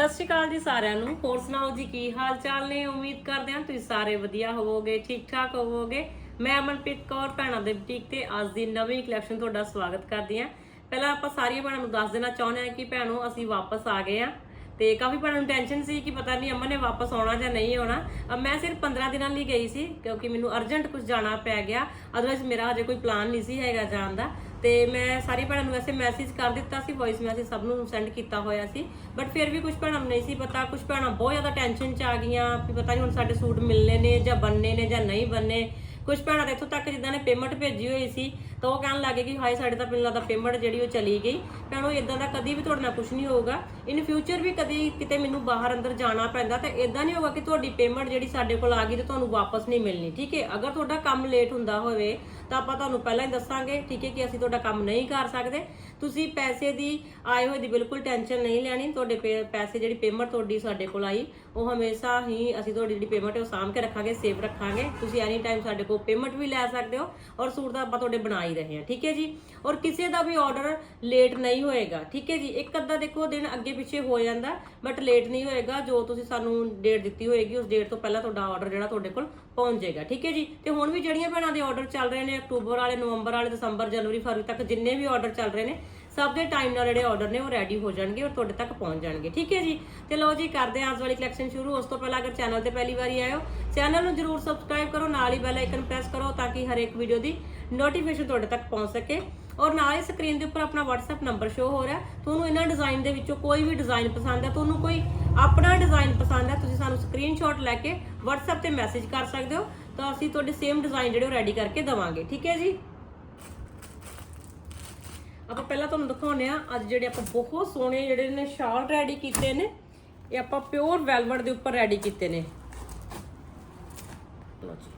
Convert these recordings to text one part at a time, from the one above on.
ਸਤਿ ਸ਼੍ਰੀ ਅਕਾਲ ਜੀ ਸਾਰਿਆਂ ਨੂੰ। ਹੋਰ ਸੁਣਾਓ ਜੀ, ਕੀ ਹਾਲ ਚਾਲ ਨੇ? ਉਮੀਦ ਕਰਦੇ ਹਾਂ ਤੁਸੀਂ ਸਾਰੇ ਵਧੀਆ ਹੋਵੋਗੇ ਠੀਕ ਠਾਕ ਹੋਵੋਗੇ। ਮੈਂ ਅਮਨਪ੍ਰੀਤ ਕੌਰ, ਭੈਣਾਂ ਦੇ ਬੁਟੀਕ ਤੇ ਅੱਜ ਦੀ ਨਵੀਂ ਕਲੈਕਸ਼ਨ ਤੁਹਾਡਾ ਸਵਾਗਤ ਕਰਦੀ ਹਾਂ। ਪਹਿਲਾਂ ਆਪਾਂ ਸਾਰੀਆਂ ਭੈਣਾਂ ਨੂੰ ਦੱਸ ਦੇਣਾ ਚਾਹੁੰਦੇ ਹਾਂ ਕਿ ਭੈਣੋ, ਅਸੀਂ ਵਾਪਸ ਆ ਗਏ ਹਾਂ। ਤੇ ਕਾਫੀ ਭੈਣਾਂ ਨੂੰ ਟੈਨਸ਼ਨ ਸੀ ਕਿ ਪਤਾ ਨਹੀਂ ਅਮਨ ਨੇ ਵਾਪਸ ਆਉਣਾ ਜਾਂ ਨਹੀਂ ਆਉਣਾ। ਮੈਂ ਸਿਰਫ 15 ਦਿਨਾਂ ਲਈ ਗਈ ਸੀ, ਕਿਉਂਕਿ ਮੈਨੂੰ ਅਰਜੈਂਟ ਕੁਝ ਜਾਣਾ ਪੈ ਗਿਆ। ਅਦਰਵਾਇਜ਼ ਮੇਰਾ ਹਜੇ ਕੋਈ ਪਲਾਨ ਨਹੀਂ ਸੀ ਹੈਗਾ ਜਾਣ ਦਾ। ਤੇ ਮੈਂ ਸਾਰੀ ਭੈਣਾਂ ਨੂੰ ਵੈਸੇ ਮੈਸੇਜ ਕਰ ਦਿੱਤਾ ਸੀ ਵੌਇਸ ਮੈਸੇਜ ਸਭ ਨੂੰ ਸੈਂਡ ਕੀਤਾ ਹੋਇਆ ਸੀ ਬਟ ਫਿਰ ਵੀ ਕੁਝ ਭੈਣਾਂ ਨੂੰ ਨਹੀਂ ਸੀ ਪਤਾ ਕੁਝ ਭੈਣਾਂ ਬਹੁਤ ਜ਼ਿਆਦਾ ਟੈਨਸ਼ਨ 'ਚ ਆ ਗਈਆਂ ਵੀ ਪਤਾ ਨਹੀਂ ਹੁਣ ਸਾਡੇ ਸੂਟ ਮਿਲਨੇ ਨੇ ਜਾਂ ਬੰਨੇ ਨੇ ਜਾਂ ਨਹੀਂ ਬੰਨੇ ਕੁਝ ਭੈਣਾਂ ਤਾਂ ਇੱਥੋਂ ਤੱਕ ਜਿੱਦਾਂ ਨੇ ਪੇਮੈਂਟ ਭੇਜੀ ਹੋਈ ਸੀ, ਤਾਂ ਉਹ ਕਹਿਣ ਲੱਗੇ ਕਿ ਹਾਏ ਸਾਡੇ ਤਾਂ ਮੈਨੂੰ ਲੱਗਦਾ ਪੇਮੈਂਟ ਜਿਹੜੀ ਉਹ ਚਲੀ ਗਈ। ਭੈਣੋ ਇਦਾਂ ਦਾ ਕਦੀ ਵੀ ਤੁਹਾਡੇ ਨਾਲ ਕੁਝ ਨਹੀਂ ਹੋਊਗਾ। ਇਨ ਫਿਊਚਰ ਵੀ ਕਦੀ ਕਿਤੇ ਮੈਨੂੰ ਬਾਹਰ ਅੰਦਰ ਜਾਣਾ ਪੈਂਦਾ, ਤਾਂ ਇਦਾਂ ਨਹੀਂ ਹੋਊਗਾ ਕਿ ਤੁਹਾਡੀ ਪੇਮੈਂਟ ਜਿਹੜੀ ਸਾਡੇ ਕੋਲ ਆ ਗਈ ਤੇ ਤੁਹਾਨੂੰ ਵਾਪਸ ਨਹੀਂ ਮਿਲਣੀ, ਠੀਕ ਹੈ? ਅਗਰ ਤੁਹਾਡਾ ਕੰਮ ਲੇਟ ਹੁੰਦਾ ਹੋਵੇ ਤਾਂ ਆਪਾਂ ਤੁਹਾਨੂੰ ਪਹਿਲਾਂ ਹੀ ਦੱਸਾਂਗੇ, ਠੀਕ ਹੈ ਕਿ ਅਸੀਂ ਤੁਹਾਡਾ ਕੰਮ ਨਹੀਂ ਕਰ ਸਕਦੇ। ਤੁਸੀਂ ਪੈਸੇ ਦੀ ਆਏ ਹੋਏ ਦੀ ਬਿਲਕੁਲ ਟੈਨਸ਼ਨ ਨਹੀਂ ਲੈਣੀ। ਤੁਹਾਡੇ ਪੇ- ਪੈਸੇ ਜਿਹੜੀ ਪੇਮੈਂਟ ਤੁਹਾਡੀ ਸਾਡੇ ਕੋਲ ਆਈ, ਉਹ ਹਮੇਸ਼ਾ ਹੀ ਅਸੀਂ ਤੁਹਾਡੀ ਜਿਹੜੀ ਪੇਮੈਂਟ ਹੈ ਉਹ ਸਾਂਭ ਕੇ ਰੱਖਾਂਗੇ ਸੇਵ ਰੱਖਾਂਗੇ। ਤੁਸੀਂ ਐਨੀ ਟਾਈਮ ਸਾਡੇ ਕੋਲ ਪੇਮੈਂਟ ਵੀ ਲੈ ਸਕਦੇ ਹੋ ਔਰ ਸੂਟ ਤਾਂ ਆਪਾਂ ਤੁਹਾਡੇ ਬਣਾ ਹੀ ਰਹੇ ਹਾਂ, ਠੀਕ ਹੈ ਜੀ? ਔਰ ਕਿਸੇ ਦਾ ਵੀ ਆਰਡਰ ਲੇਟ ਨਹੀਂ ਹੋਏਗਾ, ਠੀਕ ਹੈ ਜੀ? ਇੱਕ ਅੱਧਾ ਦੇਖੋ, ਦਿਨ ਅੱਗੇ ਪਿੱਛੇ ਹੋ ਜਾਂਦਾ ਬਟ ਲੇਟ ਨਹੀਂ ਹੋਏਗਾ। ਜੋ ਤੁਸੀਂ ਸਾਨੂੰ ਡੇਟ ਦਿੱਤੀ ਹੋਏਗੀ, ਉਸ ਡੇਟ ਤੋਂ ਪਹਿਲਾਂ ਤੁਹਾਡਾ ਆਰਡਰ ਜਿਹੜਾ ਤੁਹਾਡੇ ਕੋਲ ਪਹੁੰਚ ਜਾਏਗਾ, ਠੀਕ ਹੈ ਜੀ? ਤੇ ਹੁਣ ਵੀ ਜਿਹੜੀਆਂ ਭੈਣਾਂ ਦੇ ਆਰਡਰ ਚੱਲ ਰਹੇ ਨੇ ਅਕਤੂਬਰ ਵਾਲੇ, ਨਵੰਬਰ ਵਾਲੇ, ਦਸੰਬਰ, ਜਨਵਰੀ, ਫਰਵਰੀ ਤੱਕ ਜਿੰਨੇ ਵੀ ਆਰਡਰ ਚੱਲ ਰਹੇ ਨੇ, ਸਭ ਦੇ ਟਾਈਮ ਨਾਲ ਜਿਹੜੇ ਆਰਡਰ ਨੇ ਉਹ ਰੈਡੀ ਹੋ ਜਾਣਗੇ ਔਰ ਤੁਹਾਡੇ ਤੱਕ ਪਹੁੰਚ ਜਾਣਗੇ, ਠੀਕ ਹੈ ਜੀ? ਤੇ ਲਓ ਜੀ, ਕਰਦੇ ਹਾਂ ਅੱਜ ਵਾਲੀ ਕਲੈਕਸ਼ਨ ਸ਼ੁਰੂ। ਉਸ ਤੋਂ ਪਹਿਲਾਂ ਅਗਰ ਚੈਨਲ ਤੇ ਪਹਿਲੀ ਵਾਰੀ ਆਇਓ ਚੈਨਲ ਨੂੰ ਜਰੂਰ ਸਬਸਕ੍ਰਾਈਬ ਕਰੋ, ਨਾਲ ਹੀ ਬੈਲ ਆਈਕਨ ਪ੍ਰੈਸ ਕਰੋ ਤਾਂ ਕਿ ਹਰ ਇੱਕ ਵੀਡੀਓ ਦੀ ਨੋਟੀਫਿਕੇਸ਼ਨ ਤੁਹਾਡੇ ਤੱਕ ਪਹੁੰਚ ਸਕੇ। ਔਰ ਨਾਲ ਹੀ ਸਕਰੀਨ ਦੇ ਉੱਪਰ ਆਪਣਾ WhatsApp ਨੰਬਰ ਸ਼ੋ ਹੋ ਰਿਹਾ। ਤੁਹਾਨੂੰ ਇਹਨਾਂ ਡਿਜ਼ਾਈਨ ਦੇ ਵਿੱਚੋਂ ਕੋਈ ਵੀ ਡਿਜ਼ਾਈਨ ਪਸੰਦ ਹੈ, ਤੁਹਾਨੂੰ ਕੋਈ ਆਪਣਾ ਡਿਜ਼ਾਈਨ ਪਸੰਦ ਹੈ, ਤੁਸੀਂ ਸਾਨੂੰ ਸਕਰੀਨਸ਼ਾਟ ਲੈ ਕੇ WhatsApp ਤੇ ਮੈਸੇਜ ਕਰ ਸਕਦੇ ਹੋ। ਤਾਂ ਅਸੀਂ ਤੁਹਾਡੇ ਸੇਮ ਡਿਜ਼ਾਈਨ ਜਿਹੜੇ ਉਹ ਰੈਡੀ ਕਰਕੇ ਦਵਾਂਗੇ, ਠੀਕ ਹੈ ਜੀ? ਆਪਾਂ ਪਹਿਲਾਂ ਤੁਹਾਨੂੰ ਦਿਖਾਉਂਦੇ ਆ ਅੱਜ ਜਿਹੜੇ ਆਪਾਂ ਬਹੁਤ ਸੋਹਣੇ ਜਿਹੜੇ ਨੇ ਸ਼ਾਲ ਰੈਡੀ ਕੀਤੇ ਨੇ, ਇਹ ਆਪਾਂ ਪਿਓਰ ਵੈਲਵਟ ਦੇ ਉੱਪਰ ਰੈਡੀ ਕੀਤੇ ਨੇ। ਲਓ ਜੀ,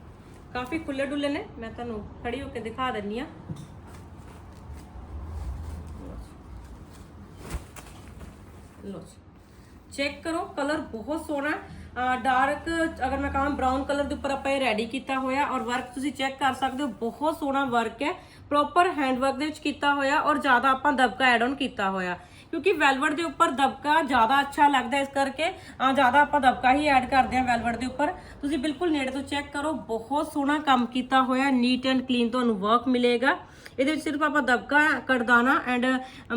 ਕਾਫੀ ਖੁੱਲੇ ਡੁੱਲੇ ਨੇ, ਮੈਂ ਤੁਹਾਨੂੰ ਖੜੀ ਹੋ ਕੇ ਦਿਖਾ ਦਿੰਨੀ ਆ ਲੋ ਜੀ। ਚੈੱਕ ਕਰੋ ਕਲਰ ਬਹੁਤ ਸੋਹਣਾ ਡਾਰਕ ਅਗਰ ਮੈਂ ਕਹਾਂ ਬ੍ਰਾਊਨ ਕਲਰ ਦੇ ਉੱਪਰ ਆਪਾਂ ਇਹ ਰੈਡੀ ਕੀਤਾ ਹੋਇਆ ਔਰ ਵਰਕ ਤੁਸੀਂ ਚੈੱਕ ਕਰ ਸਕਦੇ ਹੋ, ਬਹੁਤ ਸੋਹਣਾ ਵਰਕ ਹੈ। ਪ੍ਰੋਪਰ ਹੈਂਡ ਵਰਕ ਦੇ ਵਿੱਚ ਕੀਤਾ ਹੋਇਆ ਔਰ ਜ਼ਿਆਦਾ ਆਪਾਂ ਦਬਕਾ ਐਡ ਆਨ ਕੀਤਾ ਹੋਇਆ। ਕਿਉਂਕਿ ਵੈਲਵਟ ਦੇ ਉੱਪਰ ਦਬਕਾ ਜ਼ਿਆਦਾ ਅੱਛਾ ਲੱਗਦਾ ਇਸ ਕਰਕੇ ਜ਼ਿਆਦਾ ਆਪਾਂ ਦਬਕਾ ਹੀ ਐਡ ਕਰਦੇ ਹਾਂ ਵੈਲਵਟ ਦੇ ਉੱਪਰ। ਤੁਸੀਂ ਬਿਲਕੁਲ ਨੇੜੇ ਤੋਂ ਚੈੱਕ ਕਰੋ, ਬਹੁਤ ਸੋਹਣਾ ਕੰਮ ਕੀਤਾ ਹੋਇਆ ਨੀਟ ਐਂਡ ਕਲੀਨ ਤੁਹਾਨੂੰ ਵਰਕ ਮਿਲੇਗਾ। ਇਹਦੇ ਵਿੱਚ ਸਿਰਫ ਆਪਾਂ ਦਬਕਾ ਕੜਦਾਨਾ ਐਂਡ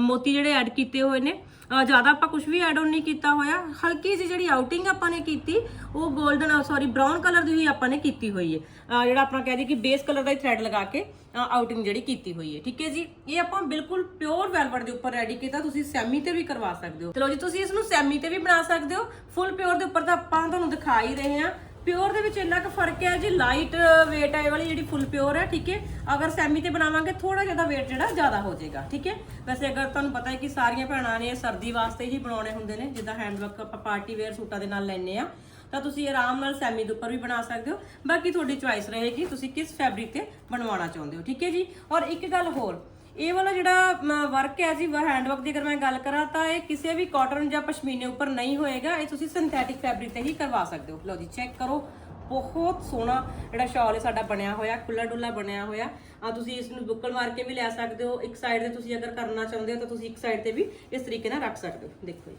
ਮੋਤੀ ਜਿਹੜੇ ਐਡ ਕੀਤੇ ਹੋਏ ਨੇ। ਜ਼ਿਆਦਾ ਆਪਾਂ ਕੁਝ ਵੀ ਐਡ ਆਨ ਨਹੀਂ ਕੀਤਾ ਹੋਇਆ। ਹਲਕੀ ਜਿਹੀ ਜਿਹੜੀ ਆਊਟਿੰਗ ਆਪਾਂ ਨੇ ਕੀਤੀ, ਉਹ 골ਡਨ ਸੌਰੀ ਬ੍ਰਾਊਨ ਕਲਰ ਦੀ ਹੀ ਆਪਾਂ ਨੇ ਕੀਤੀ ਹੋਈ ਹੈ। ਜਿਹੜਾ ਆਪਾਂ ਕਹਿ ਦਈਏ ਕਿ ਬੇਸ ਕਲਰ ਦਾ ਹੀ ਥ੍ਰੈਡ ਲਗਾ ਕੇ ਆਊਟਿੰਗ ਜਿਹੜੀ ਕੀਤੀ ਹੋਈ ਹੈ। ਠੀਕ ਹੈ ਜੀ? ਇਹ ਆਪਾਂ ਬਿਲਕੁਲ ਪਿਓਰ ਵੈਲਵਟ ਦੇ ਉੱਪਰ ਰੈਡੀ ਕੀਤਾ। ਤੁਸੀਂ ਸੈਮੀ ਤੇ ਵੀ ਕਰਵਾ ਸਕਦੇ ਹੋ। ਚਲੋ ਜੀ, ਤੁਸੀਂ ਇਸ ਨੂੰ ਸੈਮੀ ਤੇ ਵੀ ਬਣਾ ਸਕਦੇ ਹੋ। ਫੁੱਲ ਪਿਓਰ ਦੇ ਉੱਪਰ ਤਾਂ ਆਪਾਂ ਤੁਹਾਨੂੰ ਦਿਖਾ ਹੀ ਰਹੇ ਹਾਂ। ਪਿਓਰ ਦੇ ਵਿੱਚ ਇੰਨਾ ਕੁ ਫ਼ਰਕ ਹੈ ਜੀ ਲਾਈਟ weight ਹੈ ਇਹ ਵਾਲੀ ਜਿਹੜੀ ਫੁੱਲ ਪਿਓਰ ਹੈ, ਠੀਕ ਹੈ? ਅਗਰ ਸੈਮੀ ਤੇ ਬਣਾਵਾਂਗੇ ਥੋੜਾ ਜਿਹਾ weight ਜਿਹੜਾ ਜ਼ਿਆਦਾ ਹੋ ਜਾਏਗਾ, ਠੀਕ ਹੈ? ਵੈਸੇ ਅਗਰ ਤੁਹਾਨੂੰ ਪਤਾ ਹੈ ਕਿ ਸਾਰੀਆਂ ਭੈਣਾਂ ਨੇ ਸਰਦੀ ਵਾਸਤੇ ਹੀ ਬਣਾਉਣੇ ਹੁੰਦੇ ਨੇ, ਜਿੱਦਾਂ ਹੈਂਡਵਰਕ ਆਪਾਂ ਪਾਰਟੀ ਵੇਅਰ ਸੂਟਾਂ ਦੇ ਨਾਲ ਲੈਨੇ ਆ ਤਾਂ ਤੁਸੀਂ ਆਰਾਮ ਨਾਲ ਸੈਮੀ ਦੇ ਉੱਪਰ ਵੀ ਬਣਾ ਸਕਦੇ ਹੋ। ਬਾਕੀ ਤੁਹਾਡੀ ਚੁਆਇਸ ਰਹੇਗੀ, ਤੁਸੀਂ ਕਿਸ ਫੈਬਰਿਕ ਤੇ ਬਣਵਾਉਣਾ ਚਾਹੁੰਦੇ ਹੋ, ਠੀਕ ਹੈ ਜੀ? ਔਰ ਇੱਕ ਗੱਲ ਹੋਰ ਇਹ ਵਾਲਾ ਜਿਹੜਾ ਵਰਕ ਹੈ ਜੀ ਹੈਂਡਵਰਕ ਦੀ ਅਗਰ ਮੈਂ ਗੱਲ ਕਰਾਂ ਤਾਂ ਇਹ ਕਿਸੇ ਵੀ ਕਾਟਨ ਜਾਂ ਪਸ਼ਮੀਨੇ ਉੱਪਰ ਨਹੀਂ ਹੋਏਗਾ। ਇਹ ਤੁਸੀਂ ਸਿੰਥੈਟਿਕ ਫੈਬਰਿਕ ਤੇ ਹੀ ਕਰਵਾ ਸਕਦੇ ਹੋ। ਲਓ ਜੀ ਚੈੱਕ ਕਰੋ। ਬਹੁਤ ਸੋਹਣਾ ਜਿਹੜਾ ਸ਼ਾਲ ਹੈ ਸਾਡਾ ਬਣਿਆ ਹੋਇਆ ਖੁੱਲਾ ਡੁੱਲਾ ਬਣਿਆ ਹੋਇਆ। ਆ ਤੁਸੀਂ ਇਸ ਨੂੰ ਬੁੱਕਲ ਮਾਰ ਕੇ ਵੀ ਲੈ ਸਕਦੇ ਹੋ। ਇੱਕ ਸਾਈਡ ਤੇ ਤੁਸੀਂ ਅਗਰ ਕਰਨਾ ਚਾਹੁੰਦੇ ਹੋ ਤਾਂ ਤੁਸੀਂ ਇੱਕ ਸਾਈਡ ਤੇ ਵੀ ਇਸ ਤਰੀਕੇ ਨਾਲ ਰੱਖ ਸਕਦੇ ਹੋ। ਦੇਖੋ ਜੀ।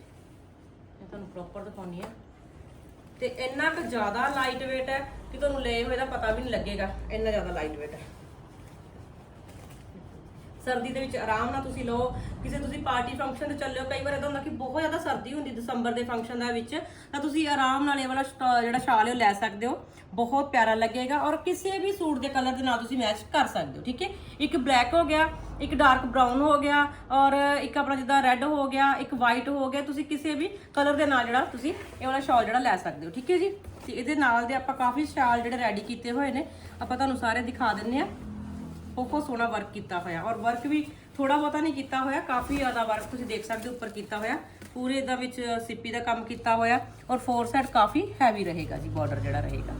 ਮੈਂ ਤੁਹਾਨੂੰ ਪ੍ਰੋਪਰ ਦਿਖਾਉਣੀ ਆ। ਤੇ ਇੰਨਾ ਕੁ ਜ਼ਿਆਦਾ ਲਾਈਟ weight ਹੈ ਕਿ ਤੁਹਾਨੂੰ ਲਏ ਹੋਏ ਦਾ ਪਤਾ ਵੀ ਨਹੀਂ ਲੱਗੇਗਾ। ਇੰਨਾ ਜ਼ਿਆਦਾ ਲਾਈਟ weight ਹੈ। ਸਰਦੀ ਦੇ ਵਿੱਚ ਆਰਾਮ ਨਾਲ ਤੁਸੀਂ ਲਓ, ਕਿਸੇ ਤੁਸੀਂ ਪਾਰਟੀ ਫੰਕਸ਼ਨ ਤੇ ਚੱਲਿਓ ਕਈ ਵਾਰ ਇਦਾਂ ਹੁੰਦਾ ਕਿ ਬਹੁਤ ਜ਼ਿਆਦਾ ਸਰਦੀ ਹੁੰਦੀ ਦਸੰਬਰ ਦੇ ਫੰਕਸ਼ਨ ਦਾ ਵਿੱਚ, ਤਾਂ ਤੁਸੀਂ ਆਰਾਮ ਨਾਲ ਇਹ ਵਾਲਾ ਸਟਾ- ਜਿਹੜਾ ਸ਼ਾਲ ਹੈ ਉਹ ਲੈ ਸਕਦੇ ਹੋ, ਬਹੁਤ ਪਿਆਰਾ ਲੱਗੇਗਾ ਔਰ ਕਿਸੇ ਵੀ ਸੂਟ ਦੇ ਕਲਰ ਦੇ ਨਾਲ ਤੁਸੀਂ ਮੈਚ ਕਰ ਸਕਦੇ ਹੋ, ਠੀਕ ਹੈ? ਇੱਕ ਬਲੈਕ ਹੋ ਗਿਆ, ਇੱਕ ਡਾਰਕ ਬਰਾਊਨ ਹੋ ਗਿਆ ਔਰ ਇੱਕ ਆਪਣਾ ਜਿੱਦਾਂ ਰੈੱਡ ਹੋ ਗਿਆ, ਇੱਕ ਵਾਈਟ ਹੋ ਗਿਆ, ਤੁਸੀਂ ਕਿਸੇ ਵੀ ਕਲਰ ਦੇ ਨਾਲ ਜਿਹੜਾ ਤੁਸੀਂ ਇਹ ਵਾਲਾ ਸ਼ਾਲ ਜਿਹੜਾ ਲੈ ਸਕਦੇ ਹੋ, ਠੀਕ ਹੈ ਜੀ? ਤੇ ਇਹਦੇ ਨਾਲ ਦੇ ਆਪਾਂ ਕਾਫੀ ਸ਼ਾਲ ਜਿਹੜੇ ਰੈਡੀ ਕੀਤੇ ਹੋਏ ਨੇ, ਆਪਾਂ ਤੁਹਾਨੂੰ ਸਾਰੇ ਦਿਖਾ ਦਿੰਨੇ ਆ ਬਹੁਤ ਸੋਹਣਾ ਵਰਕ ਕੀਤਾ ਹੋਇਆ। ਔਰ ਵਰਕ ਵੀ ਥੋੜਾ ਬਹੁਤਾ ਨਹੀਂ ਕੀਤਾ ਹੋਇਆ ਕਾਫੀ ਜ਼ਿਆਦਾ ਵਰਕ ਤੁਸੀਂ ਦੇਖ ਸਕਦੇ ਹੋ ਉੱਪਰ ਕੀਤਾ ਹੋਇਆ। ਪੂਰੇ ਦਾ ਵਿੱਚ ਸਿੱਪੀ ਦਾ ਕੰਮ ਕੀਤਾ ਹੋਇਆ ਔਰ ਫੋਰ ਸਾਈਡ ਕਾਫੀ ਹੈਵੀ ਰਹੇਗਾ ਜੀ ਬਾਰਡਰ ਜਿਹੜਾ ਰਹੇਗਾ।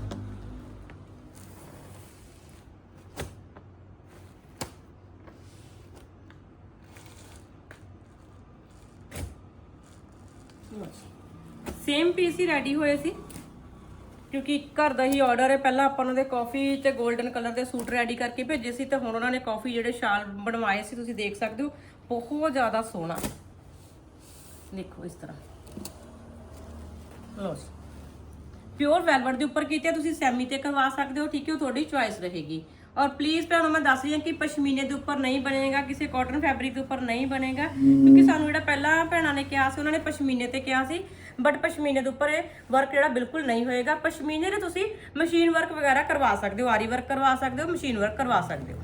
ਸੇਮ ਪੀਸ ਹੀ ਰੈਡੀ ਹੋਏ ਸੀ। ਕਿਉਂਕਿ ਘਰ ਦਾ ਹੀ ਆਰਡਰ ਹੈ। ਪਹਿਲਾਂ ਆਪਾਂ ਉਹਨਾਂ ਦੇ ਕਾਫੀ ਤੇ 골ਡਨ ਕਲਰ ਦੇ ਸੂਟ ਰੈਡੀ ਕਰਕੇ ਭੇਜੇ ਸੀ ਤੇ ਹੁਣ ਉਹਨਾਂ ਨੇ ਕਾਫੀ ਜਿਹੜੇ ਸ਼ਾਲ ਬਣਵਾਏ ਸੀ, ਤੁਸੀਂ ਦੇਖ ਸਕਦੇ ਹੋ, ਬਹੁਤ ਜ਼ਿਆਦਾ ਸੋਹਣਾ। ਦੇਖੋ ਇਸ ਤਰ੍ਹਾਂ। ਲਓ ਪਿਓਰ ਵੈਲਵਟ ਦੇ ਉੱਪਰ ਕੀਤੇ ਤੁਸੀਂ ਸੈਮੀ ਤੇ ਕਰਵਾ ਸਕਦੇ ਹੋ, ਠੀਕ ਹੈ, ਉਹ ਤੁਹਾਡੀ ਚੁਆਇਸ ਰਹੇਗੀ। ਔਰ ਪਲੀਜ਼ ਭੈਣੋ ਮੈਂ ਦੱਸ ਰਹੀ ਹਾਂ ਕਿ ਪਸ਼ਮੀਨੇ ਦੇ ਉੱਪਰ ਨਹੀਂ ਬਣੇਗਾ ਕਿਸੇ ਕਾਟਨ ਫੈਬਰਿਕ ਦੇ ਉੱਪਰ ਨਹੀਂ ਬਣੇਗਾ ਕਿਉਂਕਿ ਸਾਨੂੰ ਜਿਹੜਾ ਪਹਿਲਾਂ ਭੈਣਾਂ ਨੇ ਕਿਹਾ ਸੀ ਉਹਨਾਂ ਨੇ ਪਸ਼ਮੀਨੇ ਤੇ ਕਿਹਾ ਸੀ ਬਟ ਪਸ਼ਮੀਨੇ ਦੇ ਉੱਪਰ ਇਹ ਵਰਕ ਜਿਹੜਾ ਬਿਲਕੁਲ ਨਹੀਂ ਹੋਏਗਾ। ਪਸ਼ਮੀਨੇ ਦੇ ਤੁਸੀਂ ਮਸ਼ੀਨ ਵਰਕ ਵਗੈਰਾ ਕਰਵਾ ਸਕਦੇ ਹੋ ਆਰੀ ਵਰਕ ਕਰਵਾ ਸਕਦੇ ਹੋ ਮਸ਼ੀਨ ਵਰਕ ਕਰਵਾ ਸਕਦੇ ਹੋ।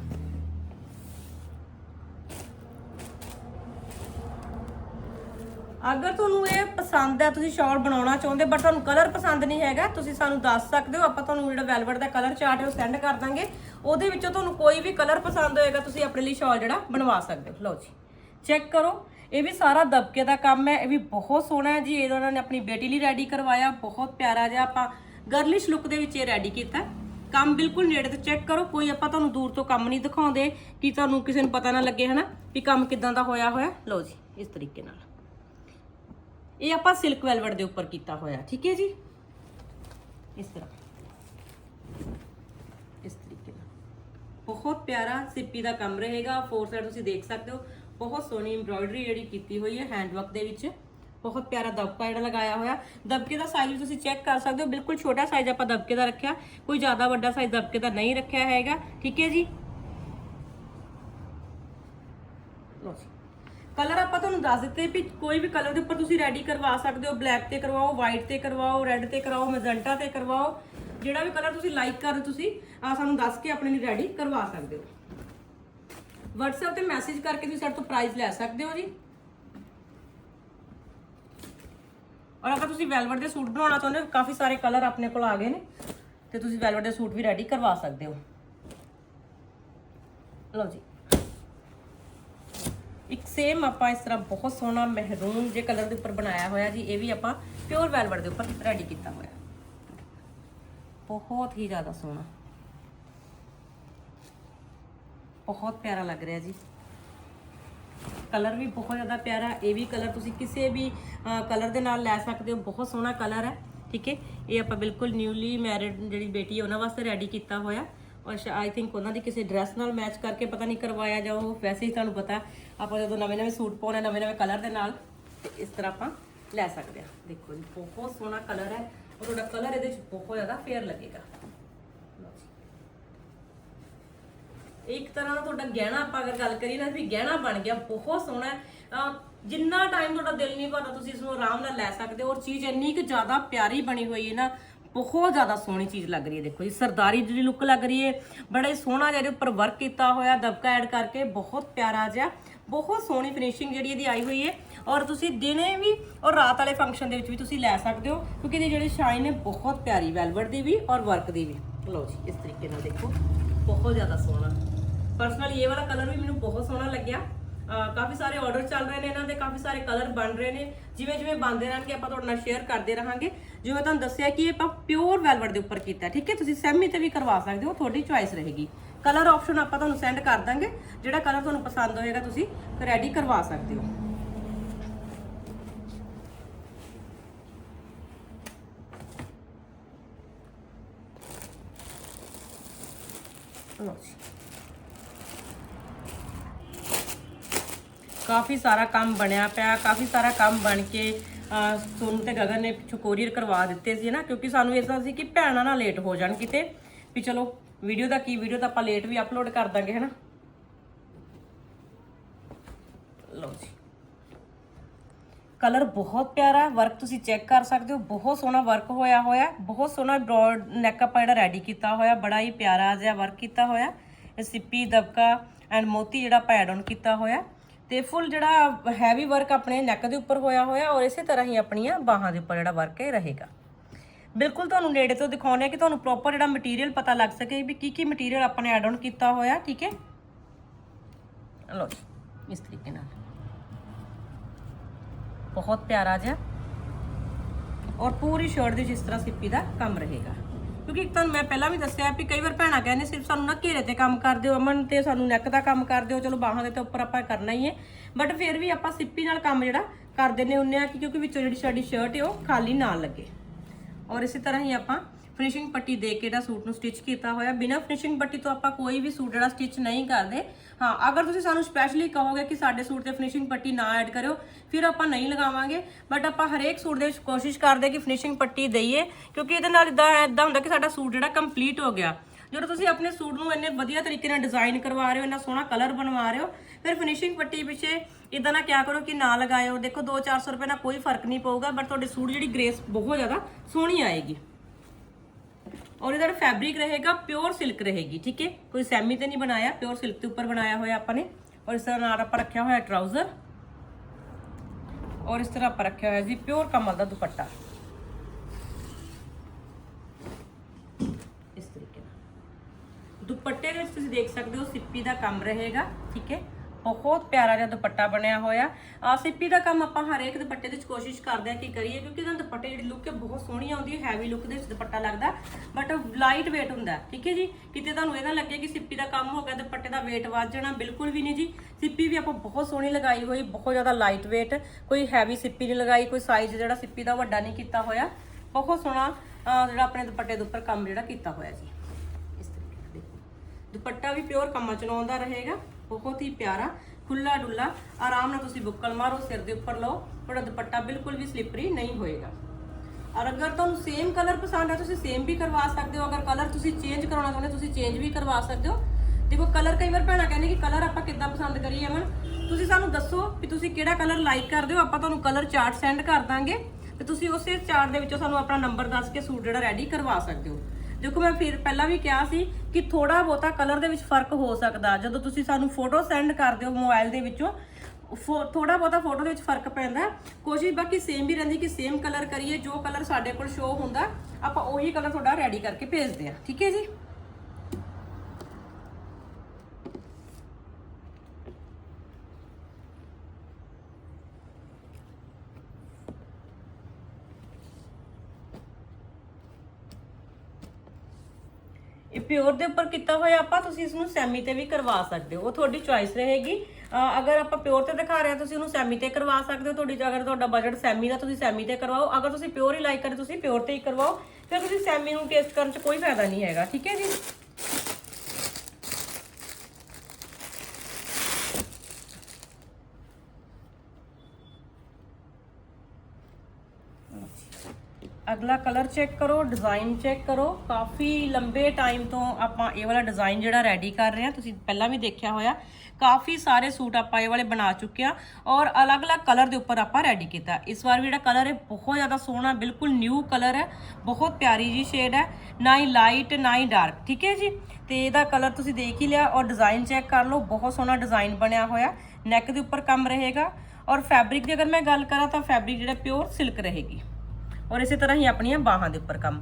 ਅਗਰ ਤੁਹਾਨੂੰ ਇਹ ਪਸੰਦ ਹੈ ਤੁਸੀਂ ਸ਼ਾਲ ਬਣਾਉਣਾ ਚਾਹੁੰਦੇ ਬਟ ਤੁਹਾਨੂੰ ਕਲਰ ਪਸੰਦ ਨਹੀਂ ਹੈਗਾ ਤੁਸੀਂ ਸਾਨੂੰ ਦੱਸ ਸਕਦੇ ਹੋ ਆਪਾਂ ਤੁਹਾਨੂੰ ਜਿਹੜਾ ਵੈਲਵਟ ਦਾ ਕਲਰ ਚਾਰਟ ਹੈ ਉਹ ਸੈਂਡ ਕਰ ਦਾਂਗੇ। ਉਹਦੇ ਵਿੱਚੋਂ ਤੁਹਾਨੂੰ ਕੋਈ ਵੀ ਕਲਰ ਪਸੰਦ ਹੋਏਗਾ, ਤੁਸੀਂ ਆਪਣੇ ਲਈ ਸ਼ਾਲ ਜਿਹੜਾ ਬਣਵਾ ਸਕਦੇ ਹੋ। ਲਓ ਜੀ ਚੈੱਕ ਕਰੋ। ਇਹ ਵੀ ਸਾਰਾ ਦਬਕੇ ਦਾ ਕੰਮ ਹੈ, ਇਹ ਵੀ ਬਹੁਤ ਸੋਹਣਾ ਹੈ ਜੀ। ਇਹ ਉਹਨਾਂ ਨੇ ਆਪਣੀ ਬੇਟੀ ਲਈ ਰੈਡੀ ਕਰਵਾਇਆ, ਬਹੁਤ ਪਿਆਰਾ ਜਿਹਾ ਆਪਾਂ ਗਰਲਿਸ਼ ਲੁੱਕ ਦੇ ਵਿੱਚ ਇਹ ਰੈਡੀ ਕੀਤਾ ਕੰਮ ਬਿਲਕੁਲ ਨੇੜੇ ਤੋਂ ਚੈੱਕ ਕਰੋ, ਕੋਈ ਆਪਾਂ ਤੁਹਾਨੂੰ ਦੂਰ ਤੋਂ ਕੰਮ ਨਹੀਂ ਦਿਖਾਉਂਦੇ, ਕਿ ਤੁਹਾਨੂੰ ਕਿਸੇ ਨੂੰ ਪਤਾ ਨਾ ਲੱਗੇ, ਹਨਾ, ਵੀ ਕੰਮ ਕਿਦਾਂ ਦਾ ਹੋਇਆ ਹੋਇਆ। ਲਓ ਜੀ, ਇਸ ਤਰੀਕੇ ਨਾਲ। ਇਹ ਆਪਾਂ ਸਿਲਕ ਵੈਲਵਟ ਦੇ ਉੱਪਰ ਕੀਤਾ ਹੋਇਆ, ਠੀਕ ਹੈ ਜੀ? ਇਸ ਤਰ੍ਹਾਂ ਇਸ ਤਰੀਕੇ ਨਾਲ ਬਹੁਤ ਪਿਆਰਾ ਸਿੱਪੀ ਦਾ ਕੰਮ ਰਹੇਗਾ। ਫੋਰ ਸਾਈਡ ਤੁਸੀਂ ਦੇਖ ਸਕਦੇ ਹੋ। ਬਹੁਤ ਸੋਹਣੀ ਐਮਬ੍ਰੋਇਡਰੀ ਜਿਹੜੀ ਕੀਤੀ ਹੋਈ ਹੈ ਹੈਂਡ ਵਰਕ ਦੇ ਵਿੱਚ। ਬਹੁਤ ਪਿਆਰਾ ਦਬਕਾ ਜਿਹੜਾ ਲਗਾਇਆ ਹੋਇਆ। ਦਬਕੇ ਦਾ ਸਾਈਜ਼ ਤੁਸੀਂ ਚੈੱਕ ਕਰ ਸਕਦੇ ਹੋ। ਬਿਲਕੁਲ ਛੋਟਾ ਸਾਈਜ਼ ਆਪਾਂ ਦਬਕੇ ਦਾ ਰੱਖਿਆ। ਕੋਈ ਜ਼ਿਆਦਾ ਵੱਡਾ ਸਾਈਜ਼ ਦਬਕੇ ਦਾ ਨਹੀਂ ਰੱਖਿਆ ਹੈਗਾ। ਠੀਕ ਹੈ ਜੀ? ਜੀ। ਕਲਰ ਆਪਾਂ ਤੁਹਾਨੂੰ ਦੱਸ ਦਿੱਤੇ ਵੀ ਕੋਈ ਵੀ ਕਲਰ ਦੇ ਉੱਪਰ ਤੁਸੀਂ ਰੈਡੀ ਕਰਵਾ ਸਕਦੇ ਹੋ। ਬਲੈਕ ਤੇ ਕਰਵਾਓ ਵਾਈਟ ਤੇ ਕਰਵਾਓ ਰੈੱਡ ਤੇ ਕਰਵਾਓ ਮੈਜੈਂਟਾ ਤੇ ਕਰਵਾਓ। ਜਿਹੜਾ ਵੀ ਕਲਰ ਤੁਸੀਂ ਲਾਈਕ ਕਰ ਤੁਸੀਂ ਆ ਸਾਨੂੰ ਦੱਸ ਕੇ ਆਪਣੇ ਲਈ ਰੈਡੀ ਕਰਵਾ ਸਕਦੇ ਹੋ। WhatsApp ਤੇ ਮੈਸੇਜ ਕਰਕੇ ਤੁਸੀਂ ਸਾਡੇ ਤੋਂ ਪ੍ਰਾਈਸ ਲੈ ਸਕਦੇ ਹੋ ਜੀ। ਔਰ ਅਗਰ ਤੁਸੀਂ ਵੈਲਵਟ ਦੇ ਸੂਟ ਬਣਾਉਣਾ ਚਾਹੁੰਦੇ ਹੋ, ਕਾਫੀ ਸਾਰੇ ਕਲਰ ਆਪਣੇ ਕੋਲ ਆ ਗਏ ਨੇ, ਤੇ ਤੁਸੀਂ ਵੈਲਵਟ ਦੇ ਸੂਟ ਵੀ ਰੈਡੀ ਕਰਵਾ ਸਕਦੇ ਹੋ। ਲਓ ਜੀ। ਇੱਕ ਸੇਮ ਆਪਾਂ ਇਸ ਤਰ੍ਹਾਂ ਬਹੁਤ ਸੋਹਣਾ ਮਹਿਰੂਨ ਜੇ ਕਲਰ ਦੇ ਉੱਪਰ ਬਣਾਇਆ ਹੋਇਆ ਜੀ, ਇਹ ਵੀ ਆਪਾਂ ਪਿਓਰ ਵੈਲਵਟ ਦੇ ਉੱਪਰ ਰੈਡੀ ਕੀਤਾ ਹੋਇਆ। ਬਹੁਤ ਹੀ ਜ਼ਿਆਦਾ ਸੋਹਣਾ। ਬਹੁਤ ਪਿਆਰਾ ਲੱਗ ਰਿਹਾ ਜੀ। ਕਲਰ ਵੀ ਬਹੁਤ ਜ਼ਿਆਦਾ ਪਿਆਰਾ ਇਹ ਵੀ ਕਲਰ ਤੁਸੀਂ ਕਿਸੇ ਵੀ ਕਲਰ ਦੇ ਨਾਲ ਲੈ ਸਕਦੇ ਹੋ। ਬਹੁਤ ਸੋਹਣਾ ਕਲਰ ਹੈ। ਠੀਕ ਹੈ? ਇਹ ਆਪਾਂ ਬਿਲਕੁਲ ਨਿਊਲੀ ਮੈਰਿਡ ਜਿਹੜੀ ਬੇਟੀ ਹੈ, ਉਹਨਾਂ ਵਾਸਤੇ ਰੈਡੀ ਕੀਤਾ ਹੋਇਆ। ਔਰ ਆਈ ਥਿੰਕ ਉਹਨਾਂ ਦੀ ਕਿਸੇ ਡਰੈਸ ਨਾਲ ਮੈਚ ਕਰਕੇ ਪਤਾ ਨਹੀਂ ਕਰਵਾਇਆ ਜਾਂ ਉਹ ਵੈਸੇ ਹੀ ਤੁਹਾਨੂੰ ਪਤਾ। ਆਪਾਂ ਜਦੋਂ ਨਵੇਂ ਨਵੇਂ ਸੂਟ ਪਾਉਣੇ ਨਵੇਂ ਨਵੇਂ ਕਲਰ ਦੇ ਨਾਲ, ਤੇ ਇਸ ਤਰ੍ਹਾਂ ਆਪਾਂ ਲੈ ਸਕਦੇ ਹਾਂ। ਦੇਖੋ ਜੀ, ਬਹੁਤ ਸੋਹਣਾ ਕਲਰ ਹੈ। ਔਰ ਤੁਹਾਡਾ ਕਲਰ ਇਹਦੇ ਵਿੱਚ ਬਹੁਤ ਜ਼ਿਆਦਾ ਫੇਅਰ ਲੱਗੇਗਾ। ਇੱਕ ਤਰ੍ਹਾਂ ਦਾ ਤੁਹਾਡਾ ਗਹਿਣਾ ਆਪਾਂ ਅਗਰ ਗੱਲ ਕਰੀਏ ਨਾ, ਵੀ ਗਹਿਣਾ ਬਣ ਗਿਆ, ਬਹੁਤ ਸੋਹਣਾ ਜਿੰਨਾ ਟਾਈਮ ਤੁਹਾਡਾ ਦਿਲ ਨਹੀਂ ਭਰਦਾ ਤੁਸੀਂ ਇਸ ਨੂੰ ਆਰਾਮ ਨਾਲ ਲੈ ਸਕਦੇ ਹੋ ਔਰ ਚੀਜ਼ ਇੰਨੀ ਕਿ ਜ਼ਿਆਦਾ ਪਿਆਰੀ ਬਣੀ ਹੋਈ ਹੈ ਨਾ, ਬਹੁਤ ਜ਼ਿਆਦਾ ਸੋਹਣੀ ਚੀਜ਼ ਲੱਗ ਰਹੀ ਹੈ। ਦੇਖੋ ਜੀ, ਸਰਦਾਰੀ ਜਿਹੜੀ ਲੁੱਕ ਲੱਗ ਰਹੀ ਹੈ, ਬੜਾ ਸੋਹਣਾ ਜਿਹਾ ਉੱਪਰ ਵਰਕ ਕੀਤਾ ਹੋਇਆ, ਦਬਕਾ ਐਡ ਕਰਕੇ, ਬਹੁਤ ਪਿਆਰਾ ਜਿਹਾ ਬਹੁਤ ਸੋਹਣੀ ਫਿਨਿਸ਼ਿੰਗ ਜਿਹੜੀ ਇਹਦੀ ਆਈ ਹੋਈ ਹੈ। ਔਰ ਤੁਸੀਂ ਦਿਨੇ ਵੀ ਔਰ ਰਾਤ ਵਾਲੇ ਫੰਕਸ਼ਨ ਦੇ ਵਿੱਚ ਵੀ ਤੁਸੀਂ ਲੈ ਸਕਦੇ ਹੋ, ਕਿਉਂਕਿ ਇਹਦੇ ਜਿਹੜੇ ਸ਼ਾਈਨ ਹੈ ਬਹੁਤ ਪਿਆਰੀ ਵੈਲਵਟ ਦੀ ਵੀ ਔਰ ਵਰਕ ਦੀ ਵੀ। ਲਓ ਜੀ, ਇਸ ਤਰੀਕੇ ਨਾਲ ਦੇਖੋ, ਬਹੁਤ ਜ਼ਿਆਦਾ ਸੋਹਣਾ। ਪਰਸਨਲੀ ਇਹ ਵਾਲਾ ਕਲਰ ਵੀ ਮੈਨੂੰ ਬਹੁਤ ਸੋਹਣਾ ਲੱਗਿਆ। ਕਾਫੀ ਸਾਰੇ ਆਰਡਰ ਚੱਲ ਰਹੇ ਨੇ ਇਹਨਾਂ ਦੇ, ਕਾਫੀ ਸਾਰੇ ਕਲਰ ਬਣ ਰਹੇ ਨੇ। ਜਿਵੇਂ ਜਿਵੇਂ ਬਣਦੇ ਰਹਿਣਗੇ, ਆਪਾਂ ਤੁਹਾਡੇ ਨਾਲ ਸ਼ੇਅਰ ਕਰਦੇ ਰਹਾਂਗੇ। ਜਿਵੇਂ ਤੁਹਾਨੂੰ ਦੱਸਿਆ ਕਿ ਇਹ ਆਪਾਂ ਪਿਓਰ ਵੈਲਵਟ ਦੇ ਉੱਪਰ ਕੀਤਾ, ਠੀਕ ਹੈ? ਤੁਸੀਂ ਸੈਮੀ ਤੇ ਵੀ ਕਰਵਾ ਸਕਦੇ ਹੋ, ਤੁਹਾਡੀ ਚੁਆਇਸ ਰਹੇਗੀ। ਕਲਰ ਆਪਸ਼ਨ ਆਪਾਂ ਤੁਹਾਨੂੰ ਸੈਂਡ ਕਰ ਦਾਂਗੇ। ਜਿਹੜਾ ਕਲਰ ਤੁਹਾਨੂੰ ਪਸੰਦ ਹੋਏਗਾ ਤੁਸੀਂ ਰੈਡੀ ਕਰਵਾ ਸਕਦੇ ਹੋ। ਕਾਫੀ ਸਾਰਾ ਕੰਮ ਬਣਿਆ ਪਿਆ ਕਾਫੀ ਸਾਰਾ ਕੰਮ ਬਣ ਕੇ ਅਹ, ਸੋਨੂੰ ਤੇ ਗਗਨ ਨੇ ਪਿੱਛੋਂ ਕੋਰੀਅਰ ਕਰਵਾ ਦਿੱਤੇ ਸੀ ਨਾ ਕਿਉਂਕਿ ਸਾਨੂੰ ਇਦਾਂ ਸੀ ਕਿ ਭੈਣਾਂ ਨਾ ਲੇਟ ਹੋ ਜਾਣ ਕਿਤੇ ਵੀ ਚਲੋ ਵੀਡੀਓ ਦਾ ਕੀ, ਵੀਡੀਓ ਤਾਂ ਆਪਾਂ ਲੇਟ ਵੀ ਅਪਲੋਡ ਕਰ ਦਾਂਗੇ, ਹੈਨਾ? ਲਓ ਜੀ। ਕਲਰ ਬਹੁਤ ਪਿਆਰਾ ਵਰਕ ਤੁਸੀਂ ਚੈੱਕ ਕਰ ਸਕਦੇ ਹੋ। ਬਹੁਤ ਸੋਹਣਾ ਵਰਕ ਹੋਇਆ ਹੋਇਆ, ਬਹੁਤ ਸੋਹਣਾ ਬ੍ਰੌਡ ਨੈਕ ਆਪਾਂ ਜਿਹੜਾ ਰੈਡੀ ਕੀਤਾ ਹੋਇਆ, ਬੜਾ ਹੀ ਪਿਆਰਾ ਜਿਹਾ ਵਰਕ ਕੀਤਾ ਹੋਇਆ। ਸਿੱਪੀ, ਦਬਕਾ ਐਂਡ ਮੋਤੀ ਜਿਹੜਾ ਆਪਾਂ ਐਡ ਆਨ ਕੀਤਾ ਹੋਇਆ। ਤੇ ਫੁੱਲ ਜਿਹੜਾ ਹੈਵੀ ਵਰਕ ਆਪਣੇ ਨੈਕ ਦੇ ਉੱਪਰ ਹੋਇਆ ਹੋਇਆ ਔਰ ਇਸੇ ਤਰ੍ਹਾਂ ਹੀ ਆਪਣੀਆਂ ਬਾਹਾਂ ਦੇ ਉੱਪਰ ਜਿਹੜਾ ਵਰਕ ਹੈ ਰਹੇਗਾ। ਬਿਲਕੁਲ ਤੁਹਾਨੂੰ ਨੇੜੇ ਤੋਂ ਦਿਖਾਉਣੇ ਆ ਕਿ ਤੁਹਾਨੂੰ ਪ੍ਰੋਪਰ ਜਿਹੜਾ ਮਟੀਰੀਅਲ ਪਤਾ ਲੱਗ ਸਕੇ ਵੀ ਕੀ ਕੀ ਮਟੀਰੀਅਲ ਆਪਾਂ ਨੇ ਐਡ ਆਨ ਕੀਤਾ ਹੋਇਆ, ਠੀਕ ਹੈ? ਲਓ ਇਸ ਤਰੀਕੇ ਨਾਲ। ਬਹੁਤ ਪਿਆਰਾ ਜਿਹਾ ਔਰ ਪੂਰੀ ਸ਼ਰਟ ਦੇ ਜਿਸ ਤਰ੍ਹਾਂ ਸਿੱਪੀ ਦਾ ਕੰਮ ਰਹੇਗਾ। ਕਿਉਂਕਿ ਤੁਹਾਨੂੰ ਮੈਂ ਪਹਿਲਾਂ ਵੀ ਦੱਸਿਆ ਵੀ ਕਈ ਵਾਰ ਭੈਣਾਂ ਕਹਿੰਦੇ ਸਿਰਫ ਸਾਨੂੰ ਨਾ ਘੇਰੇ ਤੇ ਕੰਮ ਕਰ ਦਿਓ, ਅਮਨ ਤੇ ਸਾਨੂੰ ਨੈਕ ਦਾ ਕੰਮ ਕਰ ਦਿਓ, ਚਲੋ ਬਾਹਾਂ ਦੇ ਤੇ ਉੱਪਰ ਆਪਾਂ ਕਰਨਾ ਹੀ ਹੈ। ਬਟ ਫਿਰ ਵੀ ਆਪਾਂ ਸਿੱਪੀ ਨਾਲ ਕੰਮ ਜਿਹੜਾ ਕਰ ਦਿੰਨੇ ਹੁੰਨੇ ਆ ਕਿ ਕਿਉਂਕਿ ਵਿੱਚੋਂ ਜਿਹੜੀ ਸਾਡੀ ਸ਼ਰਟ ਹੈ ਉਹ ਖਾਲੀ ਨਾ ਲੱਗੇ। ਔਰ ਇਸੇ ਤਰ੍ਹਾਂ ਹੀ ਆਪਾਂ ਫਿਨਿਸ਼ਿੰਗ ਪੱਟੀ ਦੇ ਕੇ ਜਿਹੜਾ ਸੂਟ ਨੂੰ ਸਟਿਚ ਕੀਤਾ ਹੋਇਆ, ਬਿਨਾਂ ਫਿਨਿਸ਼ਿੰਗ ਪੱਟੀ ਤੋਂ ਆਪਾਂ ਕੋਈ ਵੀ ਸੂਟ ਜਿਹੜਾ ਸਟਿਚ ਨਹੀਂ ਕਰਦੇ। ਹਾਂ, ਅਗਰ ਤੁਸੀਂ ਸਾਨੂੰ ਸਪੈਸ਼ਲੀ ਕਹੋਗੇ ਕਿ ਸਾਡੇ ਸੂਟ ਤੇ ਫਿਨਿਸ਼ਿੰਗ ਪੱਟੀ ਨਾ ਐਡ ਕਰਿਓ, ਫਿਰ ਆਪਾਂ ਨਹੀਂ ਲਗਾਵਾਂਗੇ। ਬਟ ਆਪਾਂ ਹਰੇਕ ਸੂਟ ਦੇ ਵਿੱਚ ਕੋਸ਼ਿਸ਼ ਕਰਦੇ ਕਿ ਫਿਨਿਸ਼ਿੰਗ ਪੱਟੀ ਦਈਏ, ਕਿਉਂਕਿ ਇਹਦੇ ਨਾਲ ਇਦਾਂ ਇਦਾਂ ਹੁੰਦਾ ਕਿ ਸਾਡਾ ਸੂਟ ਜਿਹੜਾ ਕੰਪਲੀਟ ਹੋ ਗਿਆ। ਜਦੋਂ ਤੁਸੀਂ ਆਪਣੇ ਸੂਟ ਨੂੰ ਇੰਨੇ ਵਧੀਆ ਤਰੀਕੇ ਨਾਲ ਡਿਜ਼ਾਈਨ ਕਰਵਾ ਰਹੇ ਹੋ, ਇੰਨਾ ਸੋਹਣਾ ਕਲਰ ਬਣਵਾ ਰਹੇ ਹੋ, ਫਿਰ ਫਿਨਿਸ਼ਿੰਗ ਪੱਟੀ ਪਿੱਛੇ ਇਦਾਂ ਨਾ ਕਿਆ ਕਰੋ ਕਿ ਨਾ ਲਗਾਇਓ। ਦੇਖੋ 2-400 ਰੁਪਏ ਨਾਲ ਕੋਈ ਫ਼ਰਕ ਨਹੀਂ ਪਊਗਾ ਬਟ ਤੁਹਾਡੇ ਸੂਟ ਜਿਹੜੀ ਗ੍ਰੇਸ ਬਹੁਤ ਜ਼ਿਆਦਾ ਸੋਹਣੀ ਆਏਗੀ। ਔਰ ਇਹਦਾ ਫੈਬਰਿਕ ਰਹੇਗਾ ਪਿਓਰ ਸਿਲਕ ਰਹੇਗੀ, ਠੀਕ ਹੈ? ਕੋਈ ਸੈਮੀ ਤੇ ਨਹੀਂ ਬਣਾਇਆ ਪਿਓਰ ਸਿਲਕ ਦੇ ਉੱਪਰ ਬਣਾਇਆ ਹੋਇਆ ਆਪਾਂ ਨੇ। ਔਰ ਇਸ ਤਰ੍ਹਾਂ ਨਾਲ ਆਪਾਂ ਰੱਖਿਆ ਹੋਇਆ ਟਰਾਊਜ਼ਰ ਔਰ ਇਸ ਤਰ੍ਹਾਂ ਆਪਾਂ ਰੱਖਿਆ ਹੋਇਆ ਜੀ ਪਿਓਰ ਕਮਲ ਦਾ ਦੁਪੱਟਾ। ਇਸ ਤਰੀਕੇ ਨਾਲ। ਦੁਪੱਟੇ ਦੇ ਵਿੱਚ ਤੁਸੀਂ ਦੇਖ ਸਕਦੇ ਹੋ ਸਿੱਪੀ ਦਾ ਕੰਮ ਰਹੇਗਾ, ਠੀਕ ਹੈ? ਬਹੁਤ ਪਿਆਰਾ ਜਿਹਾ ਦੁਪੱਟਾ ਬਣਿਆ ਹੋਇਆ। ਆ ਸਿੱਪੀ ਦਾ ਕੰਮ ਆਪਾਂ ਹਰੇਕ ਦੁਪੱਟੇ ਦੇ ਵਿੱਚ ਕੋਸ਼ਿਸ਼ ਕਰਦੇ ਆ ਕਿ ਕਰੀਏ, ਕਿਉਂਕਿ ਇਹਨਾਂ ਦੁਪੱਟੇ ਜਿਹੜੀ ਲੁੱਕ ਹੈ ਬਹੁਤ ਸੋਹਣੀ ਆਉਂਦੀ ਹੈ ਹੈਵੀ ਲੁੱਕ ਦੇ ਵਿੱਚ ਦੁਪੱਟਾ ਲੱਗਦਾ। ਬਟ ਲਾਈਟ weight ਹੁੰਦਾ ਠੀਕ ਹੈ ਜੀ? ਕਿਤੇ ਤੁਹਾਨੂੰ ਇਹ ਨਾ ਲੱਗੇ ਕਿ ਸਿੱਪੀ ਦਾ ਕੰਮ ਹੋ ਗਿਆ, ਦੁਪੱਟੇ ਦਾ weight ਵੱਧ ਜਾਣਾ, ਬਿਲਕੁਲ ਵੀ ਨਹੀਂ ਜੀ। ਸਿੱਪੀ ਵੀ ਆਪਾਂ ਬਹੁਤ ਸੋਹਣੀ ਲਗਾਈ ਹੋਈ, ਬਹੁਤ ਜ਼ਿਆਦਾ ਲਾਈਟ weight, ਕੋਈ ਹੈਵੀ ਸਿੱਪੀ ਨਹੀਂ ਲਗਾਈ, ਕੋਈ ਸਾਈਜ਼ ਜਿਹੜਾ ਸਿੱਪੀ ਦਾ ਵੱਡਾ ਨਹੀਂ ਕੀਤਾ ਹੋਇਆ। ਬਹੁਤ ਸੋਹਣਾ ਜਿਹੜਾ ਆਪਣੇ ਦੁਪੱਟੇ ਦੇ ਉੱਪਰ ਕੰਮ ਜਿਹੜਾ ਕੀਤਾ ਹੋਇਆ ਜੀ ਇਸ ਤਰੀਕੇ ਨਾਲ ਦੇਖੋ ਦੁਪੱਟਾ ਵੀ ਪਿਓਰ ਕੰਮਾਂ ਚ ਰਹੇਗਾ ਬਹੁਤ ਹੀ ਪਿਆਰਾ ਖੁੱਲਾ ਡੁੱਲਾ ਆਰਾਮ ਨਾਲ ਤੁਸੀਂ ਬੁੱਕਲ ਮਾਰੋ ਸਿਰ ਦੇ ਉੱਪਰ ਲਓ ਤੁਹਾਡਾ ਦੁਪੱਟਾ ਬਿਲਕੁਲ ਵੀ ਸਲਿਪਰੀ ਨਹੀਂ ਹੋਏਗਾ। ਔਰ ਅਗਰ ਤੁਹਾਨੂੰ ਸੇਮ ਕਲਰ ਪਸੰਦ ਹੈ ਤੁਸੀਂ ਸੇਮ ਵੀ ਕਰਵਾ ਸਕਦੇ ਹੋ ਅਗਰ ਕਲਰ ਤੁਸੀਂ ਚੇਂਜ ਕਰਾਉਣਾ ਚਾਹੁੰਦੇ ਹੋ, ਤੁਸੀਂ ਚੇਂਜ ਵੀ ਕਰਵਾ ਸਕਦੇ ਹੋ। ਦੇਖੋ ਕਲਰ ਕਈ ਵਾਰ ਭੈਣਾਂ ਕਹਿੰਦੇ ਕਿ ਕਲਰ ਆਪਾਂ ਕਿੱਦਾਂ ਪਸੰਦ ਕਰੀਏ ਅਮਨ? ਤੁਸੀਂ ਸਾਨੂੰ ਦੱਸੋ ਕਿ ਤੁਸੀਂ ਕਿਹੜਾ ਕਲਰ ਲਾਈਕ ਕਰਦੇ ਹੋ ਆਪਾਂ ਤੁਹਾਨੂੰ ਕਲਰ ਚਾਰਟ ਸੈਂਡ ਕਰ ਦਾਂਗੇ ਤੇ ਤੁਸੀਂ ਉਸੇ ਚਾਰਟ ਦੇ ਵਿੱਚੋਂ ਸਾਨੂੰ ਆਪਣਾ ਨੰਬਰ ਦੱਸ ਕੇ ਸੂਟ ਜਿਹੜਾ ਰੈਡੀ ਕਰਵਾ ਸਕਦੇ ਹੋ। ਦੇਖੋ ਮੈਂ ਫਿਰ ਪਹਿਲਾਂ ਵੀ ਕਿਹਾ ਸੀ ਕਿ ਥੋੜਾ ਬਹੁਤਾ ਕਲਰ ਦੇ ਵਿੱਚ ਫ਼ਰਕ ਹੋ ਸਕਦਾ। ਜਦੋਂ ਤੁਸੀਂ ਸਾਨੂੰ ਫੋਟੋ ਸੈਂਡ ਕਰਦੇ ਹੋ ਮੋਬਾਈਲ ਦੇ ਵਿੱਚੋਂ ਥੋੜਾ ਬਹੁਤਾ ਫੋਟੋ ਦੇ ਵਿੱਚ ਫ਼ਰਕ ਪੈਂਦਾ ਕੋਸ਼ਿਸ਼ ਬਾਕੀ ਸੇਮ ਵੀ ਰਹਿੰਦੀ ਕਿ ਸੇਮ ਕਲਰ ਕਰੀਏ, ਜੋ ਕਲਰ ਸਾਡੇ ਕੋਲ ਸ਼ੋ ਹੁੰਦਾ, ਆਪਾਂ ਉਹੀ ਕਲਰ ਤੁਹਾਡਾ ਰੈਡੀ ਕਰਕੇ ਭੇਜਦੇ ਆ ਠੀਕ ਹੈ ਜੀ? ਪਿਓਰ ਦੇ ਉੱਪਰ ਕੀਤਾ ਹੋਇਆ ਆਪਾਂ, ਤੁਸੀਂ ਇਸ ਨੂੰ ਸੈਮੀ ਤੇ ਵੀ ਕਰਵਾ ਸਕਦੇ ਹੋ। ਉਹ ਤੁਹਾਡੀ ਚੁਆਇਸ ਰਹੇਗੀ। ਅਗਰ ਆਪਾਂ ਪਿਓਰ ਤੇ ਦਿਖਾ ਰਹੇ ਹਾਂ, ਤੁਸੀਂ ਉਹਨੂੰ ਸੈਮੀ ਤੇ ਕਰਵਾ ਸਕਦੇ ਹੋ। ਤੁਹਾਡੀ, ਅਗਰ ਤੁਹਾਡਾ ਬਜਟ ਸੈਮੀ ਦਾ, ਤੁਸੀਂ ਸੈਮੀ ਤੇ ਕਰਵਾਓ। ਅਗਰ ਤੁਸੀਂ ਪਿਓਰ ਹੀ ਲਾਈਕ ਕਰਦੇ ਤੁਸੀਂ ਪਿਓਰ ਤੇ ਹੀ ਕਰਵਾਓ। ਫਿਰ ਤੁਸੀਂ ਸੈਮੀ ਨੂੰ ਟੇਸਟ ਕਰਨ 'ਚ ਕੋਈ ਫਾਇਦਾ ਨਹੀਂ ਹੈਗਾ, ਠੀਕ ਹੈ ਜੀ? ਅਗਲਾ ਕਲਰ ਚੈੱਕ ਕਰੋ ਡਿਜ਼ਾਈਨ ਚੈੱਕ ਕਰੋ। ਕਾਫੀ ਲੰਬੇ ਟਾਈਮ ਤੋਂ ਆਪਾਂ ਇਹ ਵਾਲਾ ਡਿਜ਼ਾਈਨ ਜਿਹੜਾ ਰੈਡੀ ਕਰ ਰਹੇ ਹਾਂ, ਤੁਸੀਂ ਪਹਿਲਾਂ ਵੀ ਦੇਖਿਆ ਹੋਇਆ। ਕਾਫੀ ਸਾਰੇ ਸੂਟ ਆਪਾਂ ਇਹ ਵਾਲੇ ਬਣਾ ਚੁੱਕੇ ਆ ਔਰ ਅਲੱਗ-ਅਲੱਗ ਕਲਰ ਦੇ ਉੱਪਰ ਆਪਾਂ ਰੈਡੀ ਕੀਤਾ। ਇਸ ਵਾਰ ਵੀ ਜਿਹੜਾ ਕਲਰ ਹੈ, ਬਹੁਤ ਜ਼ਿਆਦਾ ਸੋਹਣਾ, ਬਿਲਕੁਲ ਨਿਊ ਕਲਰ ਹੈ। ਬਹੁਤ ਪਿਆਰੀ ਜੀ ਸ਼ੇਡ ਹੈ। ਨਾ ਹੀ ਲਾਈਟ ਨਾ ਹੀ ਡਾਰਕ ਠੀਕ ਹੈ ਜੀ? ਤੇ ਇਹਦਾ ਕਲਰ ਤੁਸੀਂ ਦੇਖ ਹੀ ਲਿਆ ਔਰ ਡਿਜ਼ਾਈਨ ਚੈੱਕ ਕਰ ਲਓ। ਬਹੁਤ ਸੋਹਣਾ ਡਿਜ਼ਾਈਨ ਬਣਿਆ ਹੋਇਆ। ਨੈਕ ਦੇ ਉੱਪਰ ਕੰਮ ਰਹੇਗਾ। ਔਰ ਫੈਬਰਿਕ ਦੀ ਅਗਰ ਮੈਂ ਗੱਲ ਕਰਾਂ ਤਾਂ ਫੈਬਰਿਕ ਜਿਹੜਾ ਪਿਓਰ ਸਿਲਕ ਰਹੇਗੀ। ਔਰ ਇਸੇ ਤਰ੍ਹਾਂ ਹੀ ਆਪਣੀਆਂ ਬਾਹਾਂ ਦੇ ਉੱਪਰ ਕੰਮ।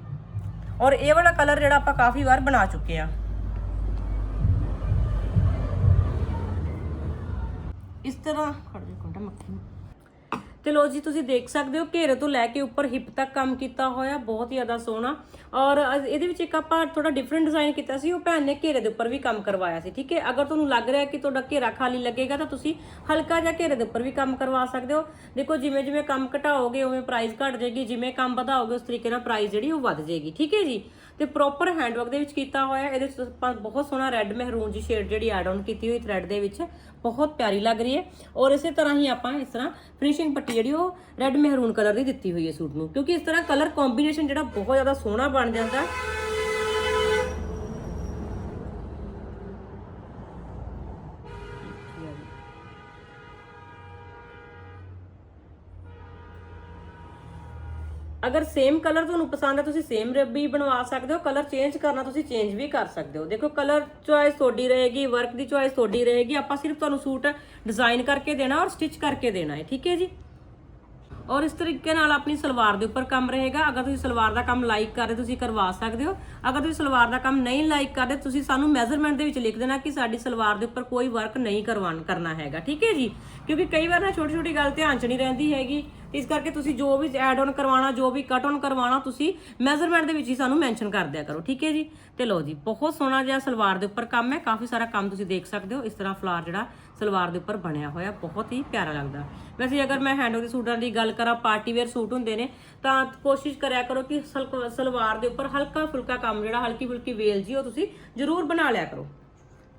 ਔਰ ਇਹ ਵਾਲਾ ਕਲਰ ਜਿਹੜਾ ਆਪਾਂ ਕਾਫੀ ਵਾਰ ਬਣਾ ਚੁੱਕੇ ਆ ਇਸ ਤਰ੍ਹਾਂ ਖੜ ਜਾ ਕੋਟਾ ਮੱਖੀ ਤੇ ਲੋ ਜੀ, ਤੁਸੀਂ ਦੇਖ ਸਕਦੇ ਹੋ, ਘੇਰੇ ਤੋਂ ਲੈ ਕੇ ਉੱਪਰ ਹਿੱਪ ਤੱਕ ਕੰਮ ਕੀਤਾ ਹੋਇਆ, ਬਹੁਤ ਹੀ ਜ਼ਿਆਦਾ ਸੋਹਣਾ। ਔਰ ਇਹਦੇ ਵਿੱਚ ਇੱਕ ਆਪਾਂ ਥੋੜਾ ਡਿਫਰੈਂਟ ਡਿਜ਼ਾਈਨ ਕੀਤਾ ਸੀ, ਉਹ ਭੈਣ ਨੇ ਘੇਰੇ ਦੇ ਉੱਪਰ ਵੀ ਕੰਮ ਕਰਵਾਇਆ ਸੀ, ਠੀਕ ਹੈ? ਅਗਰ ਤੁਹਾਨੂੰ ਲੱਗ ਰਿਹਾ ਕਿ ਤੁਹਾਡਾ ਘੇਰਾ ਖਾਲੀ ਲੱਗੇਗਾ, ਤਾਂ ਤੁਸੀਂ ਹਲਕਾ ਜਿਹਾ ਘੇਰੇ ਦੇ ਉੱਪਰ ਵੀ ਕੰਮ ਕਰਵਾ ਸਕਦੇ ਹੋ। ਦੇਖੋ, ਜਿਵੇਂ ਜਿਵੇਂ ਕੰਮ ਘਟਾਓਗੇ, ਉਵੇਂ ਪ੍ਰਾਈਸ ਘਟ ਜਾਏਗੀ, ਜਿਵੇਂ ਕੰਮ ਵਧਾਓਗੇ, ਉਸ ਤਰੀਕੇ ਨਾਲ ਪ੍ਰਾਈਸ ਜਿਹੜੀ ਉਹ ਵੱਧ ਜਾਏਗੀ, ਠੀਕ ਹੈ ਜੀ? ਤੇ ਪ੍ਰੋਪਰ ਹੈਂਡਵਰਕ ਦੇ ਵਿੱਚ ਕੀਤਾ ਹੋਇਆ ਇਹਦੇ ਵਿੱਚ ਆਪਾਂ ਬਹੁਤ ਸੋਹਣਾ ਰੈੱਡ ਮਹਿਰੂਨ ਜੀ ਸ਼ੇਡ ਜਿਹੜੀ ਐਡ ਆਨ ਕੀਤੀ ਹੋਈ ਥ੍ਰੈਡ ਦੇ ਵਿੱਚ। ਬਹੁਤ ਪਿਆਰੀ ਲੱਗ ਰਹੀ ਹੈ। ਔਰ ਇਸੇ ਤਰ੍ਹਾਂ ਹੀ ਆਪਾਂ ਇਸ ਤਰ੍ਹਾਂ ਫਿਨਿਸ਼ਿੰਗ ਪੱਟੀ ਜਿਹੜੀ ਉਹ ਰੈੱਡ ਮਹਿਰੂਨ ਕਲਰ ਦੀ ਦਿੱਤੀ ਹੋਈ ਹੈ ਸੂਟ ਨੂੰ। ਕਿਉਂਕਿ ਇਸ ਤਰ੍ਹਾਂ ਕਲਰ ਕੰਬੀਨੇਸ਼ਨ ਜਿਹੜਾ ਬਹੁਤ ਜ਼ਿਆਦਾ ਸੋਹਣਾ ਬਣ ਜਾਂਦਾ ਅਗਰ ਸੇਮ ਕਲਰ ਤੁਹਾਨੂੰ ਪਸੰਦ ਹੈ, ਤੁਸੀਂ ਸੇਮ ਵੀ ਬਣਵਾ ਸਕਦੇ ਹੋ ਕਲਰ ਚੇਂਜ ਕਰਨਾ ਤੁਸੀਂ ਚੇਂਜ ਵੀ ਕਰ ਸਕਦੇ ਹੋ। ਦੇਖੋ ਕਲਰ ਚੁਆਇਸ ਤੁਹਾਡੀ ਰਹੇਗੀ ਵਰਕ ਦੀ ਚੁਆਇਸ ਤੁਹਾਡੀ ਰਹੇਗੀ, ਆਪਾਂ ਸਿਰਫ ਤੁਹਾਨੂੰ ਸੂਟ ਡਿਜ਼ਾਈਨ ਕਰਕੇ ਦੇਣਾ ਔਰ ਸਟਿਚ ਕਰਕੇ ਦੇਣਾ ਹੈ, ਠੀਕ ਹੈ ਜੀ? ਔਰ ਇਸ ਤਰੀਕੇ ਨਾਲ ਆਪਣੀ ਸਲਵਾਰ ਦੇ ਉੱਪਰ ਕੰਮ ਰਹੇਗਾ। ਅਗਰ ਤੁਸੀਂ ਸਲਵਾਰ ਦਾ ਕੰਮ ਲਾਈਕ ਕਰ ਰਹੇ ਤੁਸੀਂ ਕਰਵਾ ਸਕਦੇ ਹੋ। ਅਗਰ ਤੁਸੀਂ ਸਲਵਾਰ ਦਾ ਕੰਮ ਨਹੀਂ ਲਾਈਕ ਕਰਦੇ, ਤੁਸੀਂ ਸਾਨੂੰ ਮੈਜ਼ਰਮੈਂਟ ਦੇ ਵਿੱਚ ਲਿਖ ਦੇਣਾ ਕਿ ਸਾਡੀ ਸਲਵਾਰ ਦੇ ਉੱਪਰ ਕੋਈ ਵਰਕ ਨਹੀਂ ਕਰਵਾਉਣ ਕਰਨਾ ਹੈਗਾ, ਠੀਕ ਹੈ ਜੀ? ਕਿਉਂਕਿ ਕਈ ਵਾਰ ਨਾ ਛੋਟੀ ਛੋਟੀ ਗੱਲ ਧਿਆਨ 'ਚ ਨਹੀਂ ਰਹਿੰਦੀ ਹੈਗੀ। ਇਸ ਕਰਕੇ ਤੁਸੀਂ ਜੋ ਵੀ ਐਡ ਆਨ ਕਰਵਾਉਣਾ, ਜੋ ਵੀ ਕਟ ਆਨ ਕਰਵਾਉਣਾ, ਤੁਸੀਂ ਮੈਜ਼ਰਮੈਂਟ ਦੇ ਵਿੱਚ ਹੀ ਸਾਨੂੰ ਮੈਂਸ਼ਨ ਕਰ ਦਿਆ ਕਰੋ, ਠੀਕ ਹੈ ਜੀ? ਤੇ ਲਓ ਜੀ, ਬਹੁਤ ਸੋਹਣਾ ਜਿਹਾ ਸਲਵਾਰ ਦੇ ਉੱਪਰ ਕੰਮ ਹੈ, ਕਾਫੀ ਸਾਰਾ ਕੰਮ ਤੁਸੀਂ ਦੇਖ ਸਕਦੇ ਹੋ। ਇਸ ਤਰ੍ਹਾਂ ਫਲਾਰ ਜਿਹੜਾ ਸਲਵਾਰ ਦੇ ਉੱਪਰ ਬਣਿਆ ਹੋਇਆ, ਬਹੁਤ ਹੀ ਪਿਆਰਾ ਲੱਗਦਾ। ਵੈਸੇ ਅਗਰ ਮੈਂ ਹੈਂਡਵਰਕ ਦੇ ਸੂਟਾਂ ਦੀ ਗੱਲ ਕਰਾਂ ਪਾਰਟੀ ਵੇਅਰ ਸੂਟ ਹੁੰਦੇ ਨੇ, ਤਾਂ ਕੋਸ਼ਿਸ਼ ਕਰਿਆ ਕਰੋ ਕਿ ਸਲਕ- ਸਲਵਾਰ ਦੇ ਉੱਪਰ ਹਲਕਾ ਫੁਲਕਾ ਕੰਮ ਜਿਹੜਾ ਹਲਕੀ ਫੁਲਕੀ ਵੇਲ ਜੀ, ਉਹ ਤੁਸੀਂ ਜ਼ਰੂਰ ਬਣਾ ਲਿਆ ਕਰੋ।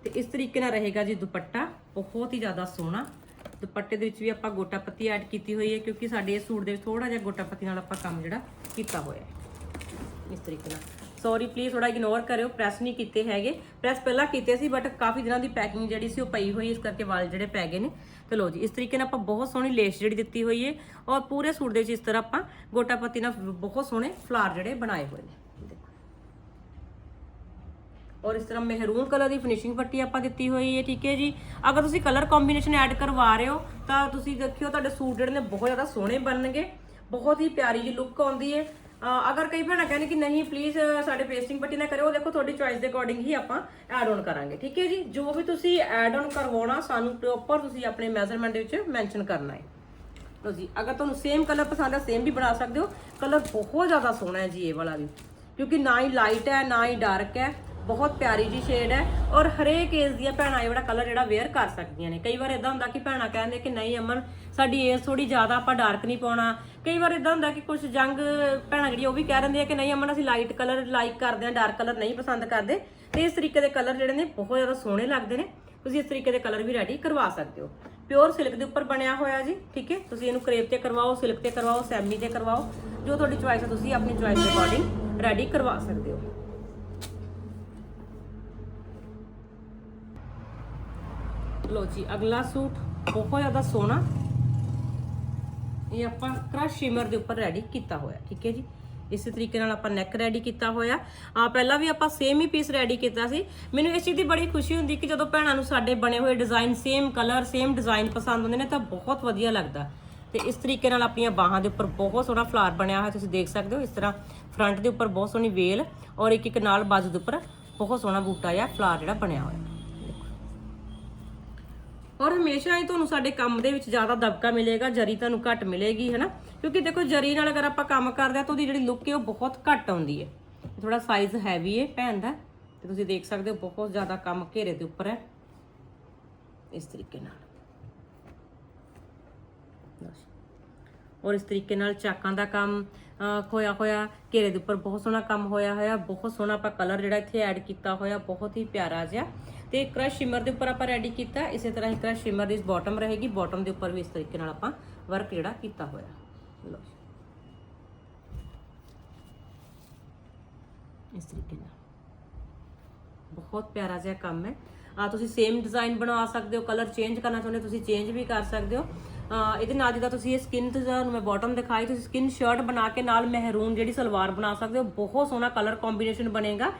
ਤੇ ਇਸ ਤਰੀਕੇ ਨਾਲ ਰਹੇਗਾ ਜੀ ਦੁਪੱਟਾ, ਬਹੁਤ ਹੀ ਜ਼ਿਆਦਾ ਸੋਹਣਾ। ਦੁਪੱਟੇ ਦੇ ਵਿੱਚ ਵੀ ਆਪਾਂ ਗੋਟਾ ਪੱਤੀ ਐਡ ਕੀਤੀ ਹੋਈ ਹੈ, ਕਿਉਂਕਿ ਸਾਡੇ ਇਸ ਸੂਟ ਦੇ ਵਿੱਚ ਥੋੜਾ ਜਿਹਾ ਗੋਟਾ ਪੱਤੀ ਨਾਲ ਆਪਾਂ ਕੰਮ ਜਿਹੜਾ ਕੀਤਾ ਹੋਇਆ ਹੈ। ਇਸ ਤਰੀਕੇ ਨਾਲ। ਸੌਰੀ ਪਲੀਜ਼ ਥੋੜਾ ਇਗਨੋਰ ਕਰਿਓ ਪ੍ਰੈਸ ਨਹੀਂ ਕੀਤੇ ਹੈਗੇ। ਪ੍ਰੈਸ ਪਹਿਲਾਂ ਕੀਤੇ ਸੀ ਬਟ ਕਾਫੀ ਦਿਨਾਂ ਦੀ ਪੈਕਿੰਗ ਜਿਹੜੀ ਸੀ ਉਹ ਪਈ ਹੋਈ, ਇਸ ਕਰਕੇ ਵਾਲ ਜਿਹੜੇ ਪੈ ਗਏ ਨੇ। ਤੇ ਲੋ ਜੀ, ਇਸ ਤਰੀਕੇ ਨਾਲ ਆਪਾਂ ਬਹੁਤ ਸੋਹਣੀ ਲੇਸ ਜਿਹੜੀ ਦਿੱਤੀ ਹੋਈ ਹੈ ਔਰ ਪੂਰੇ ਸੂਟ ਦੇ ਵਿੱਚ ਇਸ ਤਰ੍ਹਾਂ ਆਪਾਂ ਗੋਟਾ ਪੱਤੀ ਨਾਲ ਬਹੁਤ ਸੋਹਣੇ ਫਲਾਰ ਜਿਹੜੇ ਬਣਾਏ ਹੋਏ ਨੇ। ਦੇਖੋ। ਔਰ ਇਸ ਤਰ੍ਹਾਂ ਮਹਿਰੂਨ ਕਲਰ ਦੀ ਫਿਨਿਸ਼ਿੰਗ ਪੱਟੀ ਆਪਾਂ ਦਿੱਤੀ ਹੋਈ ਹੈ ਠੀਕ ਹੈ ਜੀ। ਅਗਰ ਤੁਸੀਂ ਕਲਰ ਕੰਬੀਨੇਸ਼ਨ ਐਡ ਕਰਵਾ ਰਹੇ ਹੋ, ਤਾਂ ਤੁਸੀਂ ਦੇਖਿਓ ਤੁਹਾਡੇ ਸੂਟ ਜਿਹੜੇ ਨੇ ਬਹੁਤ ਜ਼ਿਆਦਾ ਸੋਹਣੇ ਬਣਨਗੇ। ਬਹੁਤ ਹੀ ਪਿਆਰੀ ਜੀ ਲੁੱਕ ਆਉਂਦੀ ਹੈ ਅਗਰ ਕਈ ਭੈਣਾਂ ਕਹਿੰਦੇ ਕਿ ਨਹੀਂ ਪਲੀਜ਼ ਸਾਡੇ ਪੇਸਟਿੰਗ ਪੱਟੀ ਨਾ ਕਰਿਓ ਦੇਖੋ ਤੁਹਾਡੀ ਚੋਇਸ ਦੇ ਅਕੋਰਡਿੰਗ ਹੀ ਆਪਾਂ ਐਡ ਆਨ ਕਰਾਂਗੇ, ਠੀਕ ਹੈ ਜੀ? ਜੋ ਵੀ ਤੁਸੀਂ ਐਡ ਆਨ ਕਰਵਾਉਣਾ, ਸਾਨੂੰ ਪ੍ਰੋਪਰ ਤੁਸੀਂ ਆਪਣੇ ਮੈਜ਼ਰਮੈਂਟ ਦੇ ਵਿੱਚ ਮੈਂਸ਼ਨ ਕਰਨਾ ਹੈ। ਲੋ ਜੀ, ਅਗਰ ਤੁਹਾਨੂੰ ਸੇਮ ਕਲਰ ਪਸੰਦ ਹੈ ਸੇਮ ਵੀ ਬਣਾ ਸਕਦੇ ਹੋ। ਕਲਰ ਬਹੁਤ ਜ਼ਿਆਦਾ ਸੋਹਣਾ ਹੈ ਜੀ ਇਹ ਵਾਲਾ ਵੀ, ਕਿਉਂਕਿ ਨਾ ਹੀ ਲਾਈਟ ਹੈ, ਨਾ ਹੀ ਡਾਰਕ ਹੈ, ਬਹੁਤ ਪਿਆਰੀ ਜੀ ਸ਼ੇਡ ਹੈ ਔਰ ਹਰੇਕ ਏਜ ਦੀਆਂ ਭੈਣਾਂ ਇਹ ਵਾਲਾ ਕਲਰ ਜਿਹੜਾ ਵੇਅਰ ਕਰ ਸਕਦੀਆਂ ਨੇ। ਕਈ ਵਾਰ ਇਦਾਂ ਹੁੰਦਾ ਕਿ ਭੈਣਾਂ ਕਹਿੰਦੇ ਕਿ ਨਹੀਂ ਅਮਨ ਸਾਡੀ ਏਜ ਥੋੜੀ ਜ਼ਿਆਦਾ ਆਪਾਂ ਡਾਰਕ ਨਹੀਂ ਪਾਉਣਾ। ਕਈ ਵਾਰ ਇਦਾਂ ਹੁੰਦਾ ਕਿ ਕੁਝ ਜੰਗ ਭੈਣਾਂ ਜਿਹੜੀ ਉਹ ਵੀ ਕਹਿ ਦਿੰਦੀਆਂ ਕਿ ਨਹੀਂ ਅਮਨ, ਅਸੀਂ ਲਾਈਟ ਕਲਰ ਲਾਈਕ ਕਰਦੇ ਹਾਂ ਡਾਰਕ ਕਲਰ ਨਹੀਂ ਪਸੰਦ ਕਰਦੇ। ਤੇ ਇਸ ਤਰੀਕੇ ਦੇ ਕਲਰ ਜਿਹੜੇ ਨੇ ਬਹੁਤ ਜ਼ਿਆਦਾ ਸੋਹਣੇ ਲੱਗਦੇ ਨੇ। ਤੁਸੀਂ ਇਸ ਤਰੀਕੇ ਦੇ ਕਲਰ ਵੀ ਰੈਡੀ ਕਰਵਾ ਸਕਦੇ ਹੋ। ਪਿਓਰ ਸਿਲਕ ਦੇ ਉੱਪਰ ਬਣਿਆ ਹੋਇਆ ਜੀ, ਠੀਕ ਹੈ? ਤੁਸੀਂ ਇਹਨੂੰ ਕਰੇਪ ਤੇ ਕਰਵਾਓ ਸਿਲਕ ਤੇ ਕਰਵਾਓ ਸੈਮੀ ਤੇ ਕਰਵਾਓ। ਜੋ ਤੁਹਾਡੀ ਚੁਆਇਸ ਹੈ, ਤੁਸੀਂ ਆਪਣੀ ਚੁਆਇਸ ਦੇ ਅਕੋਰਡਿੰਗ ਰੈਡੀ ਕਰਵਾ ਸਕਦੇ ਹੋ। ਲੋ ਜੀ, ਅਗਲਾ ਸੂਟ ਬਹੁਤ ਜ਼ਿਆਦਾ ਸੋਹਣਾ। ਇਹ ਆਪਾਂ ਕ੍ਰਸ਼ ਸ਼ਿਮਰ ਦੇ ਉੱਪਰ ਰੈਡੀ ਕੀਤਾ ਹੋਇਆ, ਠੀਕ ਹੈ ਜੀ? ਇਸੇ ਤਰੀਕੇ ਨਾਲ ਆਪਾਂ ਨੈਕ ਰੈਡੀ ਕੀਤਾ ਹੋਇਆ। ਆ ਪਹਿਲਾਂ ਵੀ ਆਪਾਂ ਸੇਮ ਹੀ ਪੀਸ ਰੈਡੀ ਕੀਤਾ ਸੀ। ਮੈਨੂੰ ਇਸ ਚੀਜ਼ ਦੀ ਬੜੀ ਖੁਸ਼ੀ ਹੁੰਦੀ ਕਿ ਜਦੋਂ ਭੈਣਾਂ ਨੂੰ ਸਾਡੇ ਬਣੇ ਹੋਏ design same colour same design ਪਸੰਦ ਹੁੰਦੇ ਨੇ ਤਾਂ ਬਹੁਤ ਵਧੀਆ ਲੱਗਦਾ। ਤੇ ਇਸ ਤਰੀਕੇ ਨਾਲ ਆਪਣੀਆਂ ਬਾਹਾਂ ਦੇ ਉੱਪਰ ਬਹੁਤ ਸੋਹਣਾ ਫਲਾਰ ਬਣਿਆ ਹੋਇਆ, ਤੁਸੀਂ ਦੇਖ ਸਕਦੇ ਹੋ। ਇਸ ਤਰ੍ਹਾਂ ਫਰੰਟ ਦੇ ਉੱਪਰ ਬਹੁਤ ਸੋਹਣੀ ਵੇਲ ਔਰ ਇੱਕ ਇੱਕ ਨਾਲ ਬਾਜੂ ਦੇ ਉੱਪਰ ਬਹੁਤ ਸੋਹਣਾ ਬੂਟਾ ਜਾਂ ਫਲਾਰ ਜਿਹੜਾ ਬਣਿਆ ਹੋਇਆ। ਔਰ ਹਮੇਸ਼ਾ ਹੀ ਤੁਹਾਨੂੰ ਸਾਡੇ ਕੰਮ ਦੇ ਵਿੱਚ ਜ਼ਿਆਦਾ ਦਬਕਾ ਮਿਲੇਗਾ, ਜਰੀ ਤੁਹਾਨੂੰ ਘੱਟ ਮਿਲੇਗੀ, ਹੈਨਾ? ਕਿਉਂਕਿ ਦੇਖੋ, ਜਰੀ ਨਾਲ ਅਗਰ ਆਪਾਂ ਕੰਮ ਕਰਦੇ ਆ ਤਾਂ ਉਹਦੀ ਜਿਹੜੀ ਲੁੱਕ ਹੈ ਉਹ ਬਹੁਤ ਘੱਟ ਆਉਂਦੀ ਹੈ। ਥੋੜਾ ਸਾਈਜ਼ ਹੈਵੀ ਹੈ ਭੈਣ ਦਾ, ਤੇ ਤੁਸੀਂ ਦੇਖ ਸਕਦੇ ਹੋ ਬਹੁਤ ਜ਼ਿਆਦਾ ਕੰਮ ਘੇਰੇ ਦੇ ਉੱਪਰ ਹੈ। ਇਸ ਤਰੀਕੇ ਨਾਲ। ਔਰ ਇਸ ਤਰੀਕੇ ਨਾਲ ਚਾਕਾਂ ਦਾ ਕੰਮ ਹੋਇਆ ਹੋਇਆ ਘੇਰੇ ਦੇ ਉੱਪਰ ਬਹੁਤ ਸੋਹਣਾ ਕੰਮ ਹੋਇਆ ਹੋਇਆ, ਬਹੁਤ ਸੋਹਣਾ ਆਪਾਂ ਕਲਰ ਜਿਹੜਾ ਇੱਥੇ ਐਡ ਕੀਤਾ ਹੋਇਆ, ਬਹੁਤ ਹੀ ਪਿਆਰਾ ਜਿਹਾ। ਤੇ ਕ੍ਰਸ਼ ਸ਼ਿਮਰ ਦੇ ਉੱਪਰ ਆਪਾਂ ਰੈਡੀ ਕੀਤਾ। ਇਸੇ ਤਰ੍ਹਾਂ ਹੀ ਕ੍ਰਸ਼ ਸ਼ਿਮਰ ਦੀ ਬਾਟਮ ਰਹੇਗੀ। ਬਾਟਮ ਦੇ ਉੱਪਰ ਵੀ ਇਸ ਤਰੀਕੇ ਨਾਲ ਆਪਾਂ ਵਰਕ ਜਿਹੜਾ ਕੀਤਾ ਹੋਇਆ। ਲਓ ਇਸ ਤਰੀਕੇ ਨਾਲ। ਬਹੁਤ ਪਿਆਰਾ ਜਿਹਾ ਕੰਮ ਹੈ। ਆ ਤੁਸੀਂ ਸੇਮ ਡਿਜ਼ਾਈਨ ਬਣਵਾ ਸਕਦੇ ਹੋ। ਕਲਰ ਚੇਂਜ ਕਰਨਾ ਚਾਹੁੰਦੇ ਹੋ, ਤੁਸੀਂ ਚੇਂਜ ਵੀ ਕਰ ਸਕਦੇ ਹੋ। ਇਹਦੇ ਨਾਲ ਜਿੱਦਾਂ ਤੁਸੀਂ ਇਹ ਸਕਿਨ ਤੇ ਤੁਹਾਨੂੰ ਮੈਂ ਬਾਟਮ ਦਿਖਾਈ, ਤੁਸੀਂ ਸਕਿਨ ਸ਼ਰਟ ਬਣਾ ਕੇ ਨਾਲ ਮਹਿਰੂਨ ਜਿਹੜੀ ਸਲਵਾਰ ਬਣਾ ਸਕਦੇ ਹੋ। ਬਹੁਤ ਸੋਹਣਾ ਕਲਰ ਕੰਬੀਨੇਸ਼ਨ ਬਣੇਗਾ।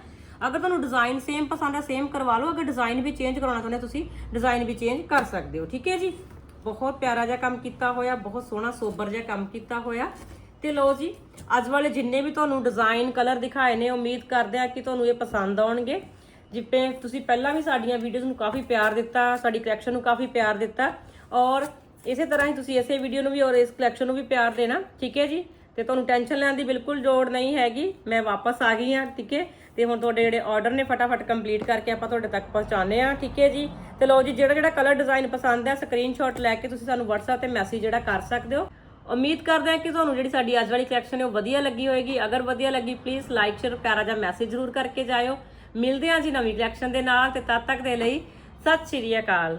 ਅਗਰ ਤੁਹਾਨੂੰ ਡਿਜ਼ਾਈਨ ਸੇਮ ਪਸੰਦ ਹੈ ਸੇਮ ਕਰਵਾ ਲਓ। ਅਗਰ ਡਿਜ਼ਾਈਨ ਵੀ ਚੇਂਜ ਕਰਾਉਣਾ ਚਾਹੁੰਦੇ ਹੋ, ਤੁਸੀਂ ਡਿਜ਼ਾਈਨ ਵੀ ਚੇਂਜ ਕਰ ਸਕਦੇ ਹੋ। ਠੀਕ ਹੈ ਜੀ? ਬਹੁਤ ਪਿਆਰਾ ਜਿਹਾ ਕੰਮ ਕੀਤਾ ਹੋਇਆ, ਬਹੁਤ ਸੋਹਣਾ, ਸੋਬਰ ਜਿਹਾ ਕੰਮ ਕੀਤਾ ਹੋਇਆ। ਤੇ ਲਓ ਜੀ, ਅੱਜ ਵਾਲੇ ਜਿੰਨੇ ਵੀ ਤੁਹਾਨੂੰ ਡਿਜ਼ਾਈਨ ਕਲਰ ਦਿਖਾਏ ਨੇ, ਉਮੀਦ ਕਰਦੇ ਆ ਕਿ ਤੁਹਾਨੂੰ ਇਹ ਪਸੰਦ ਆਉਣਗੇ। ਜਿਵੇਂ ਤੁਸੀਂ ਪਹਿਲਾਂ ਵੀ ਸਾਡੀਆਂ ਵੀਡੀਓਜ਼ ਨੂੰ ਕਾਫੀ ਪਿਆਰ ਦਿੱਤਾ, ਸਾਡੀ ਕਲੈਕਸ਼ਨ ਨੂੰ ਕਾਫੀ ਪਿਆਰ ਦਿੱਤਾ। ਔਰ ਇਸੇ ਤਰ੍ਹਾਂ ਹੀ ਤੁਸੀਂ ਇਸੇ ਵੀਡੀਓ ਨੂੰ ਵੀ ਔਰ ਇਸ ਕਲੈਕਸ਼ਨ ਨੂੰ ਵੀ ਪਿਆਰ ਦੇਣਾ। ਠੀਕ ਹੈ ਜੀ? ਤੇ ਤੁਹਾਨੂੰ ਟੈਨਸ਼ਨ ਲੈਣ ਦੀ ਬਿਲਕੁਲ ਲੋੜ ਨਹੀਂ ਹੈਗੀ। ਮੈਂ ਵਾਪਸ ਆ ਗਈ ਹਾਂ, ਠੀਕ ਹੈ? ਤੇ ਹੁਣ ਤੁਹਾਡੇ ਜਿਹੜੇ ਆਰਡਰ ਨੇ ਫਟਾਫਟ ਕੰਪਲੀਟ ਕਰਕੇ ਆਪਾਂ ਤੁਹਾਡੇ ਤੱਕ ਪਹੁੰਚਾਉਂਦੇ ਆ ਠੀਕ ਹੈ ਜੀ? ਤੇ ਲਓ ਜੀ ਜਿਹੜਾ ਜਿਹੜਾ ਕਲਰ ਡਿਜ਼ਾਈਨ ਪਸੰਦ ਹੈ ਸਕਰੀਨਸ਼ਾਟ ਲੈ ਕੇ ਤੁਸੀਂ ਸਾਨੂੰ WhatsApp ਤੇ ਮੈਸੇਜ ਜਿਹੜਾ ਕਰ ਸਕਦੇ ਹੋ। ਉਮੀਦ ਕਰਦੇ ਹਾਂ ਕਿ ਤੁਹਾਨੂੰ ਜਿਹੜੀ ਸਾਡੀ ਅੱਜ ਵਾਲੀ ਕਲੈਕਸ਼ਨ ਹੈ ਉਹ ਵਧੀਆ ਲੱਗੀ ਹੋਏਗੀ। ਅਗਰ ਵਧੀਆ ਲੱਗੀ ਪਲੀਜ਼ ਲਾਈਕ ਸ਼ੇਅਰ ਪਿਆਰਾ ਜਿਹਾ ਮੈਸੇਜ ਜ਼ਰੂਰ ਕਰਕੇ ਜਾਇਓ। ਮਿਲਦੇ ਹਾਂ ਜੀ ਨਵੀਂ ਕਲੈਕਸ਼ਨ ਦੇ ਨਾਲ ਤੇ ਤਦ ਤੱਕ ਦੇ ਲਈ ਸਤਿ ਸ਼੍ਰੀ ਅਕਾਲ।